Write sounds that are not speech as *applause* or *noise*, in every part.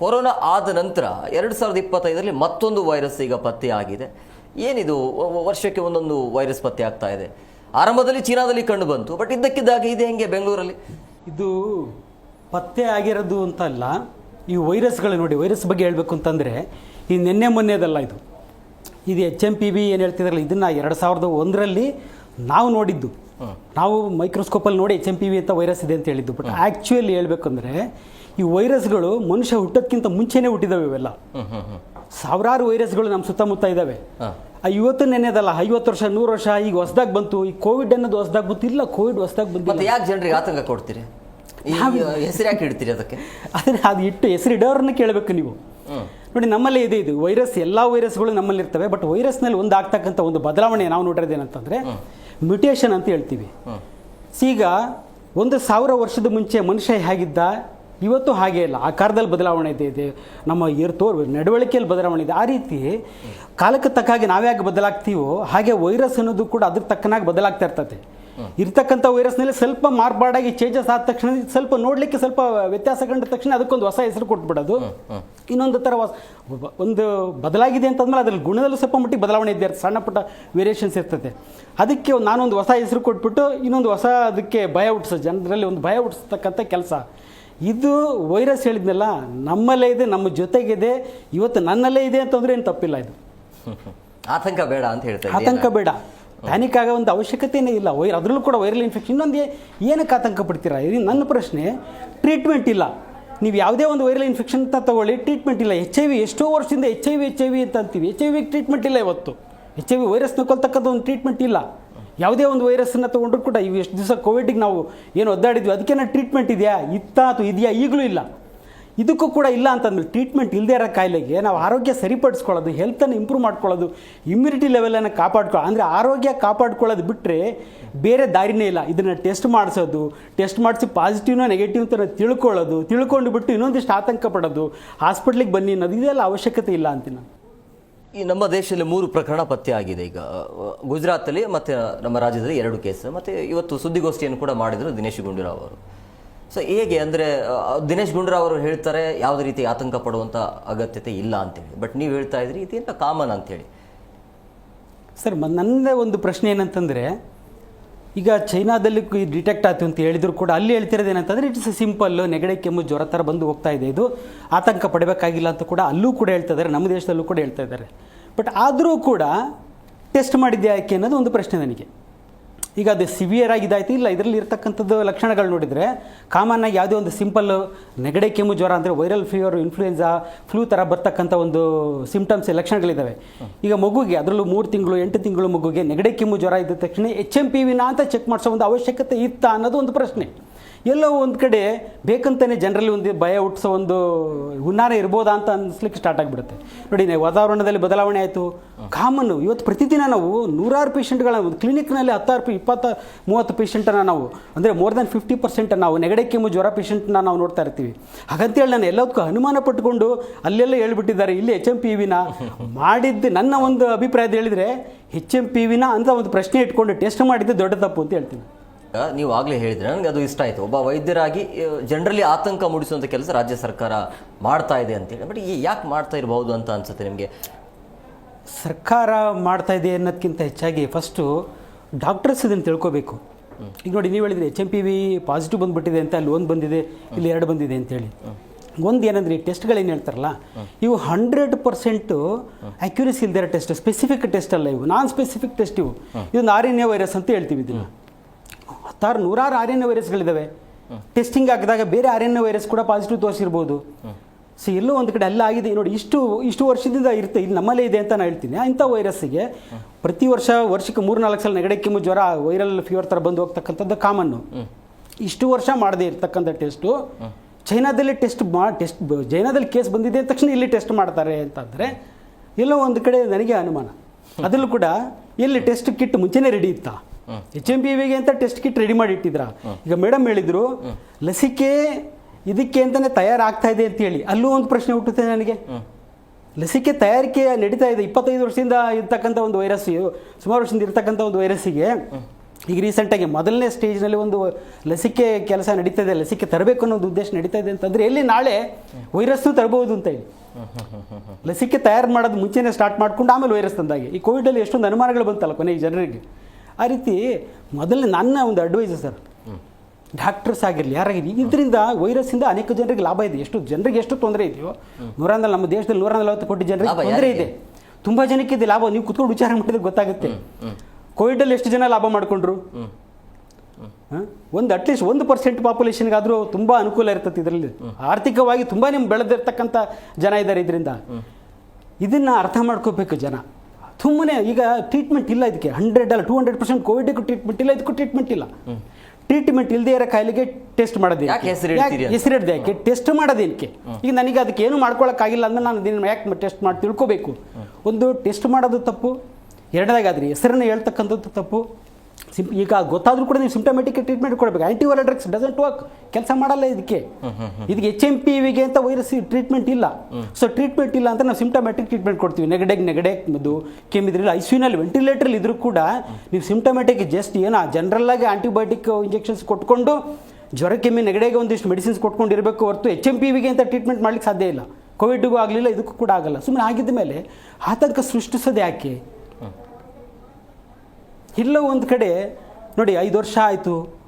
Corona ಆದ ನಂತರ ಎರಡು ಸಾವಿರದ ಇಪ್ಪತ್ತೈದರಲ್ಲಿ ಮತ್ತೊಂದು ವೈರಸ್ ಈಗ ಪತ್ತೆ ಆಗಿದೆ ಏನಿದು ವರ್ಷಕ್ಕೆ ಒಂದೊಂದು ವೈರಸ್ ಪತ್ತೆ ಆಗ್ತಾ ಇದೆ. ಆರಂಭದಲ್ಲಿ ಚೀನಾದಲ್ಲಿ ಕಂಡು ಬಂತು ಬಟ್ ಇದ್ದಕ್ಕಿದ್ದಾಗ ಇದೆ ಹೆಂಗೆ ಬೆಂಗಳೂರಲ್ಲಿ? ಇದು ಪತ್ತೆ ಆಗಿರೋದು ಅಂತ ಅಲ್ಲ ಈ ವೈರಸ್ಗಳು ನೋಡಿ ವೈರಸ್ ಬಗ್ಗೆ ಹೇಳಬೇಕು ಅಂತಂದರೆ ಈ ನಿನ್ನೆ ಮೊನ್ನೆದಲ್ಲ ಇದು. ಇದು ಎಚ್ ಎಂ ಪಿ ಬಿ ಏನು ಹೇಳ್ತಿದ್ರಲ್ಲ ಇದನ್ನು ಎರಡು ಸಾವಿರದ ಒಂದರಲ್ಲಿ ನಾವು ನೋಡಿದ್ದು. ನಾವು ಮೈಕ್ರೋಸ್ಕೋಪಲ್ಲಿ ನೋಡಿ ಎಚ್ ಎಂ ಪಿ ವಿ ಅಂತ ವೈರಸ್ ಇದೆ ಅಂತ ಹೇಳಿದ್ದು. ಬಟ್ ಆ್ಯಕ್ಚುಯಲಿ ಹೇಳ್ಬೇಕಂದ್ರೆ ಈ ವೈರಸ್ಗಳು ಮನುಷ್ಯ ಹುಟ್ಟೋದಕ್ಕಿಂತ ಮುಂಚೆನೇ ಹುಟ್ಟಿದಾವೆ ಇವೆಲ್ಲ. ಸಾವಿರಾರು ವೈರಸ್ಗಳು ನಮ್ಮ ಸುತ್ತಮುತ್ತ ಇದ್ದಾವೆ ಆ ಇವತ್ತು ನೆನೆದಲ್ಲ ಐವತ್ತು ವರ್ಷ ನೂರು ವರ್ಷ ಈಗ ಹೊಸದಾಗಿ ಬಂತು. ಈ ಕೋವಿಡ್ ಅನ್ನೋದು ಹೊಸದಾಗಿ ಬಂತು ಇಲ್ಲ ಕೋವಿಡ್ ಹೊಸದಾಗಿ ಬಂತು ಮತ್ತೆ ಯಾಕೆ ಜನರಿಗೆ ಆತಂಕ ಕೊಡ್ತೀರಿ? ಹೆಸರು ಯಾಕೆ ಇಡ್ತೀರಿ ಅದಕ್ಕೆ? ಅದನ್ನ ಅದು ಇಟ್ಟು ಹೆಸರು ಇಡೋರನ್ನ ಕೇಳಬೇಕು ನೀವು. ನೋಡಿ ನಮ್ಮಲ್ಲೇ ಇದೆ ಇದು. ವೈರಸ್ ಎಲ್ಲ ವೈರಸ್ಗಳು ನಮ್ಮಲ್ಲಿ ಇರ್ತವೆ ಬಟ್ ವೈರಸ್ನಲ್ಲಿ ಒಂದು ಆಗ್ತಕ್ಕಂಥ ಒಂದು ಬದಲಾವಣೆ ನಾವು ನೋಡಿರೋದೇನಂತಂದರೆ ಮ್ಯುಟೇಷನ್ ಅಂತ ಹೇಳ್ತೀವಿ. ಈಗ ಒಂದು ಸಾವಿರ ವರ್ಷದ ಮುಂಚೆ ಮನುಷ್ಯ ಹೇಗಿದ್ದ? ಇವತ್ತು ಹಾಗೆ ಇಲ್ಲ. ಆಕಾರದಲ್ಲಿ ಬದಲಾವಣೆ ಇದೆ ಇದೆ. ನಮ್ಮ ಏರ್ ತೋರ್ ನಡವಳಿಕೆಯಲ್ಲಿ ಬದಲಾವಣೆ ಇದೆ. ಆ ರೀತಿ ಕಾಲಕ್ಕೆ ತಕ್ಕ ಹಾಗೆ ನಾವ್ಯಾಕೆ ಬದಲಾಗ್ತೀವೋ ಹಾಗೆ ವೈರಸ್ ಅನ್ನೋದು ಕೂಡ ಅದ್ರ ತಕ್ಕನಾಗಿ ಬದಲಾಗ್ತಾ ಇರ್ತದೆ. ಇರ್ತಕ್ಕಂಥ ವೈರಸ್ನಲ್ಲಿ ಸ್ವಲ್ಪ ಮಾರ್ಪಾಡಾಗಿ ಚೇಂಜಸ್ ಆದ ತಕ್ಷಣ ಸ್ವಲ್ಪ ನೋಡಲಿಕ್ಕೆ ಸ್ವಲ್ಪ ವ್ಯತ್ಯಾಸ ಕಂಡ ತಕ್ಷಣ ಅದಕ್ಕೊಂದು ಹೊಸ ಹೆಸರು ಕೊಟ್ಬಿಡೋದು. ಇನ್ನೊಂದು ಥರ ಹೊಸ ಒಂದು ಬದಲಾಗಿದೆ ಅಂತಂದ್ರೆ ಅದ್ರಲ್ಲಿ ಗುಣದಲ್ಲೂ ಸ್ವಲ್ಪ ಮಟ್ಟಿಗೆ ಬದಲಾವಣೆ ಇದೆ. ಸಣ್ಣ ಪುಟ್ಟ ವೇರಿಯೇಷನ್ಸ್ ಇರ್ತದೆ. ಅದಕ್ಕೆ ನಾನೊಂದು ಹೊಸ ಹೆಸರು ಕೊಟ್ಬಿಟ್ಟು ಇನ್ನೊಂದು ಹೊಸ ಅದಕ್ಕೆ ಭಯ ಹುಟ್ಟಿಸೋ ಜನರಲ್ಲಿ ಒಂದು ಭಯ ಹುಟ್ಟಿಸ್ತಕ್ಕಂಥ ಕೆಲಸ. ಇದು ವೈರಸ್ ಹೇಳಿದ್ನಲ್ಲ ನಮ್ಮಲ್ಲೇ ಇದೆ ನಮ್ಮ ಜೊತೆಗಿದೆ ಇವತ್ತು ನನ್ನಲ್ಲೇ ಇದೆ ಅಂತಂದ್ರೆ ಏನು ತಪ್ಪಿಲ್ಲ ಇದು. *laughs* ಆತಂಕ ಬೇಡ ಅಂತ ಹೇಳ್ತಾರೆ ಆತಂಕ ಬೇಡ. ಪ್ಯಾನಿಕ್ ಆಗೋ ಒಂದು ಅವಶ್ಯಕತೆಯೇ ಇಲ್ಲ. ವೈರ್ ಅದರಲ್ಲೂ ಕೂಡ ವೈರಲ್ ಇನ್ಫೆಕ್ಷನ್. ಇನ್ನೊಂದು ಏನಕ್ಕೆ ಆತಂಕ ಪಡ್ತೀರಾ? ಇದು ನನ್ನ ಪ್ರಶ್ನೆ ಟ್ರೀಟ್ಮೆಂಟ್ ಇಲ್ಲ. ನೀವು ಯಾವುದೇ ಒಂದು ವೈರಲ್ ಇನ್ಫೆಕ್ಷನ್ ಅಂತ ತಗೊಳ್ಳಿ ಟ್ರೀಟ್ಮೆಂಟ್ ಇಲ್ಲ. ಎಚ್ ಐ ವಿ ಎಷ್ಟೋ ವರ್ಷದಿಂದ H I V H I V ಅಂತ ಅಂತೀವಿ. ಎಚ್ ಐ ವಿ ಟ್ರೀಟ್ಮೆಂಟ್ ಇಲ್ಲ ಇವತ್ತು. ಎಚ್ ಐ ವಿ ವೈರಸ್ನ ಕೊಲ್ತಕ್ಕಂಥ ಒಂದು ಟ್ರೀಟ್ಮೆಂಟ್ ಇಲ್ಲ. ಯಾವುದೇ ಒಂದು ವೈರಸ್ಸನ್ನು ತೊಗೊಂಡ್ರು ಕೂಡ ಇವು ಎಷ್ಟು ದಿವಸ ಕೋವಿಡಿಗೆ ನಾವು ಏನು ಒದ್ದಾಡಿದ್ವಿ ಅದಕ್ಕೇನೋ ಟ್ರೀಟ್ಮೆಂಟ್ ಇದೆಯಾ? ಇತ್ತ ಅಥವಾ ಇದೆಯಾ? ಈಗಲೂ ಇಲ್ಲ. ಇದಕ್ಕೂ ಕೂಡ ಇಲ್ಲ ಅಂತಂದ್ರೆ ಟ್ರೀಟ್ಮೆಂಟ್ ಇಲ್ಲದೇ ಇರೋ ಕಾಯಿಲೆಗೆ ನಾವು ಆರೋಗ್ಯ ಸರಿಪಡಿಸ್ಕೊಳ್ಳೋದು ಹೆಲ್ತನ್ನು ಇಂಪ್ರೂವ್ ಮಾಡ್ಕೊಳ್ಳೋದು ಇಮ್ಯುನಿಟಿ ಲೆವೆಲನ್ನು ಕಾಪಾಡ್ಕೊಳ್ಳೋ ಅಂದರೆ ಆರೋಗ್ಯ ಕಾಪಾಡ್ಕೊಳ್ಳೋದು ಬಿಟ್ಟರೆ ಬೇರೆ ದಾರಿನೇ ಇಲ್ಲ. ಇದನ್ನು ಟೆಸ್ಟ್ ಮಾಡಿಸೋದು ಟೆಸ್ಟ್ ಮಾಡಿಸಿ ಪಾಸಿಟಿವ್ನ ನೆಗೆಟಿವ್ ಅಂತ ತಿಳ್ಕೊಳ್ಳೋದು ತಿಳ್ಕೊಂಡು ಬಿಟ್ಟು ಇನ್ನೊಂದಿಷ್ಟು ಆತಂಕ ಪಡೋದು ಹಾಸ್ಪಿಟ್ಲಿಗೆ ಬನ್ನಿ ಅನ್ನೋದು ಇದೆಲ್ಲ ಅವಶ್ಯಕತೆ ಇಲ್ಲ ಅಂತೀನಿ ನಾನು. ಈ ನಮ್ಮ ದೇಶದಲ್ಲಿ ಮೂರು ಪ್ರಕರಣ ಪತ್ತೆಯಾಗಿದೆ ಈಗ ಗುಜರಾತಲ್ಲಿ ಮತ್ತೆ ನಮ್ಮ ರಾಜ್ಯದಲ್ಲಿ ಎರಡು ಕೇಸ್. ಮತ್ತೆ ಇವತ್ತು ಸುದ್ದಿಗೋಷ್ಠಿಯನ್ನು ಕೂಡ ಮಾಡಿದರು ದಿನೇಶ್ ಗುಂಡೂರಾವ್ ಅವರು. ಸೊ ಹೇಗೆ ಅಂದರೆ ದಿನೇಶ್ ಗುಂಡೂರಾವ್ ಅವರು ಹೇಳ್ತಾರೆ, ಯಾವುದೇ ರೀತಿ ಆತಂಕ ಪಡುವಂಥ ಅಗತ್ಯತೆ ಇಲ್ಲ ಅಂತೇಳಿ. ಬಟ್ ನೀವು ಹೇಳ್ತಾ ಇದ್ರಿ, ಇದೇನ ಕಾಮನ್ ಅಂತೇಳಿ. ಸರ್ ನನ್ನ ಒಂದು ಪ್ರಶ್ನೆ ಏನಂತಂದರೆ ಈಗ ಚೈನಾದಲ್ಲಿ ಡಿಟೆಕ್ಟ್ ಆಯ್ತು ಅಂತ ಹೇಳಿದ್ರು ಕೂಡ ಅಲ್ಲಿ ಹೇಳ್ತಿರೋದು ಏನಂತಂದರೆ ಇಟ್ಸ್ ಸಿಂಪಲ್ ನೆಗಡೆ, ಕೆಮ್ಮು, ಜ್ವರ ಥರ ಬಂದು ಹೋಗ್ತಾ ಇದೆ ಇದು. ಆತಂಕ ಪಡಬೇಕಾಗಿಲ್ಲ ಅಂತ ಕೂಡ ಅಲ್ಲೂ ಕೂಡ ಹೇಳ್ತಾ ಇದ್ದಾರೆ, ನಮ್ಮ ದೇಶದಲ್ಲೂ ಕೂಡ ಹೇಳ್ತಾ ಇದ್ದಾರೆ. ಬಟ್ ಆದರೂ ಕೂಡ ಟೆಸ್ಟ್ ಮಾಡಿದ್ದೆ ಯಾಕೆ ಅನ್ನೋದು ಒಂದು ಪ್ರಶ್ನೆ ನನಗೆ. ಈಗ ಅದು ಸಿವಿಯರ್ ಆಗಿ ಇದಾಯ್ತು. ಇಲ್ಲ, ಇದರಲ್ಲಿ ಇರ್ತಕ್ಕಂಥದ್ದು ಲಕ್ಷಣಗಳು ನೋಡಿದರೆ, ಕಾಮನ್ ಆಗಿ ಯಾವುದೇ ಒಂದು ಸಿಂಪಲ್ ನೆಗಡೆ, ಕೆಮ್ಮು, ಜ್ವರ ಅಂದರೆ ವೈರಲ್ ಫೀವರ್ ಇನ್ಫ್ಲೂಯೆನ್ಸಾ ಫ್ಲೂ ಥರ ಬರ್ತಕ್ಕಂಥ ಒಂದು ಸಿಂಪ್ಟಮ್ಸ್ ಲಕ್ಷಣಗಳಿದ್ದಾವೆ ಈಗ ಮಗುಗೆ ಅದರಲ್ಲೂ ಮೂರು ತಿಂಗಳು, ಎಂಟು ತಿಂಗಳು ಮಗುಗೆ ನೆಗಡೆ, ಕೆಮ್ಮು, ಜ್ವರ ಇದ್ದ ತಕ್ಷಣ ಎಚ್ ಎಂ ಪಿ ವಿನ ಅಂತ ಚೆಕ್ ಮಾಡಿಸೋ ಒಂದು ಅವಶ್ಯಕತೆ ಇತ್ತ ಅನ್ನೋದು ಒಂದು ಪ್ರಶ್ನೆ. ಎಲ್ಲೋ ಒಂದು ಕಡೆ ಬೇಕಂತಾನೆ ಜನರಲ್ಲಿ ಒಂದು ಭಯ ಹುಟ್ಟಿಸೋ ಒಂದು ಹುನ್ನಾರ ಇರ್ಬೋದಾ ಅಂತ ಅನ್ಸ್ಲಿಕ್ಕೆ ಸ್ಟಾರ್ಟ್ ಆಗಿಬಿಡುತ್ತೆ. ನೋಡಿ ವಾತಾವರಣದಲ್ಲಿ ಬದಲಾವಣೆ ಆಯಿತು. ಕಾಮನ್ನು ಇವತ್ತು ಪ್ರತಿದಿನ ನಾವು ನೂರಾರು ಪೇಷಂಟ್ಗಳ ಒಂದು ಕ್ಲಿನಿಕ್ನಲ್ಲಿ ಹತ್ತಾರು ಇಪ್ಪತ್ತ ಮೂವತ್ತು ಪೇಷಂಟನ್ನು ನಾವು ಅಂದರೆ ಮೋರ್ ದ್ಯಾನ್ ಫಿಫ್ಟಿ ಪರ್ಸೆಂಟ್ ನಾವು ನೆಗಡೆ ಕೆಮ್ಮು ಜ್ವರ ಪೇಷಂಟ್ನ ನಾವು ನೋಡ್ತಾ ಇರ್ತೀವಿ. ಹಾಗಂತೇಳಿ ನಾನು ಎಲ್ಲದಕ್ಕೂ ಅನುಮಾನ ಪಟ್ಟುಕೊಂಡು ಅಲ್ಲೆಲ್ಲ ಹೇಳ್ಬಿಟ್ಟಿದ್ದಾರೆ ಇಲ್ಲಿ ಎಚ್ ಎಂ ಪಿ ವಿನ ಮಾಡಿದ್ದು ನನ್ನ ಒಂದು ಅಭಿಪ್ರಾಯದ ಹೇಳಿದರೆ ಎಚ್ ಎಂ ಪಿ ವಿನ ಅಂತ ಒಂದು ಪ್ರಶ್ನೆ ಇಟ್ಕೊಂಡು ಟೆಸ್ಟ್ ಮಾಡಿದ್ದು ದೊಡ್ಡ ತಪ್ಪು ಅಂತ ಹೇಳ್ತೀನಿ. ನೀವು ಆಗಲೇ ಹೇಳಿದ್ರೆ ನನಗೆ ಅದು ಇಷ್ಟ ಆಯಿತು. ಒಬ್ಬ ವೈದ್ಯರಾಗಿ ಜನರಲಿ ಆತಂಕ ಮೂಡಿಸುವಂಥ ಕೆಲಸ ರಾಜ್ಯ ಸರ್ಕಾರ ಮಾಡ್ತಾ ಇದೆ ಅಂತೇಳಿ. ಬಟ್ ಈ ಯಾಕೆ ಮಾಡ್ತಾ ಇರಬಹುದು ಅಂತ ಅನ್ಸುತ್ತೆ ನಿಮಗೆ? ಸರ್ಕಾರ ಮಾಡ್ತಾ ಇದೆ ಅನ್ನೋದಕ್ಕಿಂತ ಹೆಚ್ಚಾಗಿ ಫಸ್ಟು ಡಾಕ್ಟರ್ಸ್ ಇದನ್ನು ತಿಳ್ಕೊಬೇಕು. ಈಗ ನೋಡಿ ನೀವು ಹೇಳಿದ್ರಿ H M P V positive ಬಂದುಬಿಟ್ಟಿದೆ ಅಂತ ಅಲ್ಲಿ ಒಂದು ಬಂದಿದೆ ಇಲ್ಲಿ ಎರಡು ಬಂದಿದೆ ಅಂತೇಳಿ. ಒಂದು ಏನಂದ್ರೆ ಈ ಏನು ಹೇಳ್ತಾರಲ್ಲ ಇವು ಹಂಡ್ರೆಡ್ ಪರ್ಸೆಂಟು ಅಕ್ಯುರೇಸಿ ಇಲ್ದಿರೋ ಟೆಸ್ಟ್ ಸ್ಪೆಸಿಫಿಕ್ ಟೆಸ್ಟ್ ಅಲ್ಲ ಇವು. ನಾನ್ ಸ್ಪೆಸಿಫಿಕ್ ಟೆಸ್ಟ್ ಇವು ಇದೊಂದು ಆರ್ ಎನ್ ಎ ವೈರಸ್ ಅಂತ ಹೇಳ್ತೀವಿ ಇದನ್ನು. ಹತ್ತಾರು ನೂರಾರು ಆರ್ ಎನ್ ಎ ವೈರಸ್ಗಳಿದ್ದಾವೆ ಟೆಸ್ಟಿಂಗ್ ಹಾಕಿದಾಗ ಬೇರೆ ಆರ್ ಎನ್ ಎ ವೈರಸ್ ಕೂಡ ಪಾಸಿಟಿವ್ ತೋರಿಸಿರ್ಬೋದು. ಸೊ ಎಲ್ಲೋ ಒಂದು ಕಡೆ ಎಲ್ಲ ಆಗಿದೆ. ನೋಡಿ ಇಷ್ಟು ಇಷ್ಟು ವರ್ಷದಿಂದ ಇರುತ್ತೆ ಇಲ್ಲಿ ನಮ್ಮಲ್ಲೇ ಇದೆ ಅಂತ ನಾನು ಹೇಳ್ತೀನಿ. ಇಂಥ ವೈರಸ್ಸಿಗೆ ಪ್ರತಿ ವರ್ಷ ವರ್ಷಕ್ಕೆ ಮೂರು ನಾಲ್ಕು ಸಲ ನೆಗಡೆ ಕೆಮ್ಮು ಜ್ವರ ವೈರಲ್ ಫೀವರ್ ಥರ ಬಂದು ಹೋಗ್ತಕ್ಕಂಥದ್ದು ಕಾಮನ್ನು ಇಷ್ಟು ವರ್ಷ ಮಾಡದೇ ಇರತಕ್ಕಂಥ ಟೆಸ್ಟು ಚೈನಾದಲ್ಲಿ ಟೆಸ್ಟ್ ಮಾ ಟೆಸ್ಟ್ ಚೈನಾದಲ್ಲಿ ಕೇಸ್ ಬಂದಿದೆ ತಕ್ಷಣ ಇಲ್ಲಿ ಟೆಸ್ಟ್ ಮಾಡ್ತಾರೆ ಅಂತಂದರೆ ಎಲ್ಲೋ ಒಂದು ಕಡೆ ನನಗೆ ಅನುಮಾನ. ಅದರಲ್ಲೂ ಕೂಡ ಎಲ್ಲಿ ಟೆಸ್ಟ್ ಕಿಟ್ ಮುಂಚೆನೇ ರೆಡಿ ಇತ್ತಾ? ಎಚ್ ಎಂ ಪಿ ವಿಗೆ ಅಂತ ಟೆಸ್ಟ್ ಕಿಟ್ ರೆಡಿ ಮಾಡಿ ಇಟ್ಟಿದ್ರ ಈಗ ಮೇಡಮ್ ಹೇಳಿದ್ರು, ಲಸಿಕೆ ಇದಕ್ಕೆ ಅಂತಾನೆ ತಯಾರಾಗ್ತಾ ಇದೆ ಅಂತ ಹೇಳಿ. ಅಲ್ಲೂ ಒಂದು ಪ್ರಶ್ನೆ ಹುಟ್ಟುತ್ತೆ ನನಗೆ. ಲಸಿಕೆ ತಯಾರಿಕೆ ನಡೀತಾ ಇದೆ. ಇಪ್ಪತ್ತೈದು ವರ್ಷದಿಂದ ಇರ್ತಕ್ಕಂಥ ಒಂದು ವೈರಸ್ ಸುಮಾರು ವರ್ಷದಿಂದ ಇರ್ತಕ್ಕಂಥ ಒಂದು ವೈರಸ್ಸಿಗೆ ಈಗ ರೀಸೆಂಟಾಗಿ ಮೊದಲನೇ ಸ್ಟೇಜ್ನಲ್ಲಿ ಒಂದು ಲಸಿಕೆ ಕೆಲಸ ನಡೀತಾ ಇದೆ. ಲಸಿಕೆ ತರಬೇಕು ಅನ್ನೋ ಒಂದು ಉದ್ದೇಶ ನಡೀತಾ ಇದೆ ಅಂತಂದರೆ ಎಲ್ಲಿ ನಾಳೆ ವೈರಸ್ಸು ತರಬಹುದು ಅಂತ ಹೇಳಿ. ಲಸಿಕೆ ತಯಾರು ಮಾಡೋದು ಮುಂಚೆನೇ ಸ್ಟಾರ್ಟ್ ಮಾಡ್ಕೊಂಡು ಆಮೇಲೆ ವೈರಸ್ ತಂದಾಗೆ. ಈ ಕೋವಿಡಲ್ಲಿ ಎಷ್ಟೊಂದು ಅನುಮಾನಗಳು ಬಂತಲ್ಲ ಕೊನೆಗೆ ಜನರಿಗೆ. ಆ ರೀತಿ ಮೊದಲನೇ ನನ್ನ ಒಂದು ಅಡ್ವೈಸ್ ಸರ್. ಡಾಕ್ಟರ್ಸ್ ಆಗಿರಲಿ ಯಾರಾಗಿರಲಿ ಇದರಿಂದ ವೈರಸ್ಸಿಂದ ಅನೇಕ ಜನರಿಗೆ ಲಾಭ ಇದೆ. ಎಷ್ಟು ಜನರಿಗೆ ಎಷ್ಟು ತೊಂದರೆ ಇದೆಯೋ ನೂರ ನಮ್ಮ ದೇಶದಲ್ಲಿ ನೂರ ನಲವತ್ತು ಕೋಟಿ ಜನರಿಗೆ ತೊಂದರೆ ಇದೆ. ತುಂಬ ಜನಕ್ಕೆ ಇದೆ ಲಾಭ. ನೀವು ಕುತ್ಕೊಂಡು ವಿಚಾರ ಮಾಡಿದ್ರೆ ಗೊತ್ತಾಗುತ್ತೆ. ಕೋವಿಡಲ್ಲಿ ಎಷ್ಟು ಜನ ಲಾಭ ಮಾಡಿಕೊಂಡ್ರು? ಒಂದು ಅಟ್ಲೀಸ್ಟ್ ಒಂದು ಪರ್ಸೆಂಟ್ ಪಾಪ್ಯುಲೇಷನ್ಗಾದರೂ ತುಂಬ ಅನುಕೂಲ ಇರ್ತದೆ ಇದರಲ್ಲಿ. ಆರ್ಥಿಕವಾಗಿ ತುಂಬಾ ನಿಮ್ಮ ಬೆಳೆದಿರ್ತಕ್ಕಂಥ ಜನ ಇದ್ದಾರೆ ಇದರಿಂದ. ಇದನ್ನು ಅರ್ಥ ಮಾಡ್ಕೋಬೇಕು ಜನ. ಸುಮ್ಮನೆ ಈಗ ಟ್ರೀಟ್ಮೆಂಟ್ ಇಲ್ಲ ಇದಕ್ಕೆ. ಹಂಡ್ರೆಡ್ ಅಲ್ಲ ಟೂ ಹಂಡ್ರೆಡ್ ಪರ್ಸೆಂಟ್ ಕೋವಿಡ್ಗೂ ಟ್ರೀಟ್ಮೆಂಟ್ ಇಲ್ಲ ಇದಕ್ಕೂ ಟ್ರೀಟ್ಮೆಂಟ್ ಇಲ್ಲ. ಟ್ರೀಟ್ಮೆಂಟ್ ಇಲ್ಲದೆ ಇರೋ ಕಾಯಿಲೆಗೆ ಟೆಸ್ಟ್ ಮಾಡೋದು? ಹೆಸರಿಡ್ದೆ ಯಾಕೆ? ಟೆಸ್ಟ್ ಮಾಡೋದೇನಕ್ಕೆ ಈಗ ನನಗೆ ಅದಕ್ಕೆ ಏನು ಮಾಡ್ಕೊಳಕ್ಕಾಗಿಲ್ಲ ಅಂದ್ರೆ ನಾನು ಅದನ್ನು ಯಾಕೆ ಟೆಸ್ಟ್ ಮಾಡಿ ತಿಳ್ಕೋಬೇಕು? ಒಂದು ಟೆಸ್ಟ್ ಮಾಡೋದು ತಪ್ಪು. ಎರಡನೇದಾಗಾದ್ರಿ ಹೆಸರನ್ನು ಹೇಳ್ತಕ್ಕಂಥದ್ದು ತಪ್ಪು. ಸಿಂ ಈಗ ಗೊತ್ತಾದರೂ ಕೂಡ ನೀವು ಸಿಂಟಮೆಟಿಕ್ ಟ್ರೀಟ್ಮೆಂಟ್ ಕೊಡಬೇಕು. ಆ್ಯಂಟಿವೈರಲ್ ಡ್ರಗ್ಸ್ ಡಸಂಟ್ ವರ್ಕ್ ಕೆಲಸ ಮಾಡಲ್ಲ ಇದಕ್ಕೆ. ಇದಕ್ಕೆ ಎಚ್ ಎಂ ಪಿ ವಿಗೆ ಅಂತ ವೈರಸ್ ಟ್ರೀಟ್ಮೆಂಟ್ ಇಲ್ಲ. ಸೊ ಟ್ರೀಟ್ಮೆಂಟ್ ಇಲ್ಲ ಅಂತ ನಾವು ಸಿಂಟಮೆಟಿಕ್ ಟ್ರೀಟ್ಮೆಂಟ್ ಕೊಡ್ತೀವಿ. ನೆಗಡೆಗೆ ನೆಗಡೆ ಮದ್ದು ಕೆಮ್ಮಿದ್ರಲ್ಲಿ ಐ ನಲ್ಲಿ ವೆಂಟಿಲೇಟರ್ ಇದ್ರೂ ಕೂಡ ನೀವು ಸಿಂಟಮೆಟಿಕ್ ಜಸ್ಟ್ ಏನೋ ಆಗಿ ಆಂಟಿಬಯೋಟಿಕ್ ಇಂಜೆಕ್ಷನ್ಸ್ ಕೊಟ್ಕೊಂಡು ಜ್ವರ, ಕೆಮ್ಮಿ, ನೆಗಡೆಗೆ ಒಂದಿಷ್ಟು ಮೆಡಿಸಿನ್ಸ್ ಕೊಟ್ಕೊಂಡಿರಬೇಕು ಹೊರತು ಎಚ್ ಎಂ ಪಿ ವಿಗೆ ಅಂತ ಟ್ರೀಟ್ಮೆಂಟ್ ಮಾಡ್ಲಿಕ್ಕೆ ಸಾಧ್ಯ ಇಲ್ಲ. ಕೋವಿಡ್ಗೂ ಆಗಲಿಲ್ಲ, ಇದಕ್ಕೂ ಕೂಡ ಆಗಲ್ಲ. ಸುಮ್ಮನೆ ಆಗಿದ್ದ ಮೇಲೆ ಆತಂಕ ಸೃಷ್ಟಿಸೋದು ಯಾಕೆ? ಎಲ್ಲೋ ಒಂದು ಕಡೆ ನೋಡಿ ಐದು ವರ್ಷ ಆಯಿತು.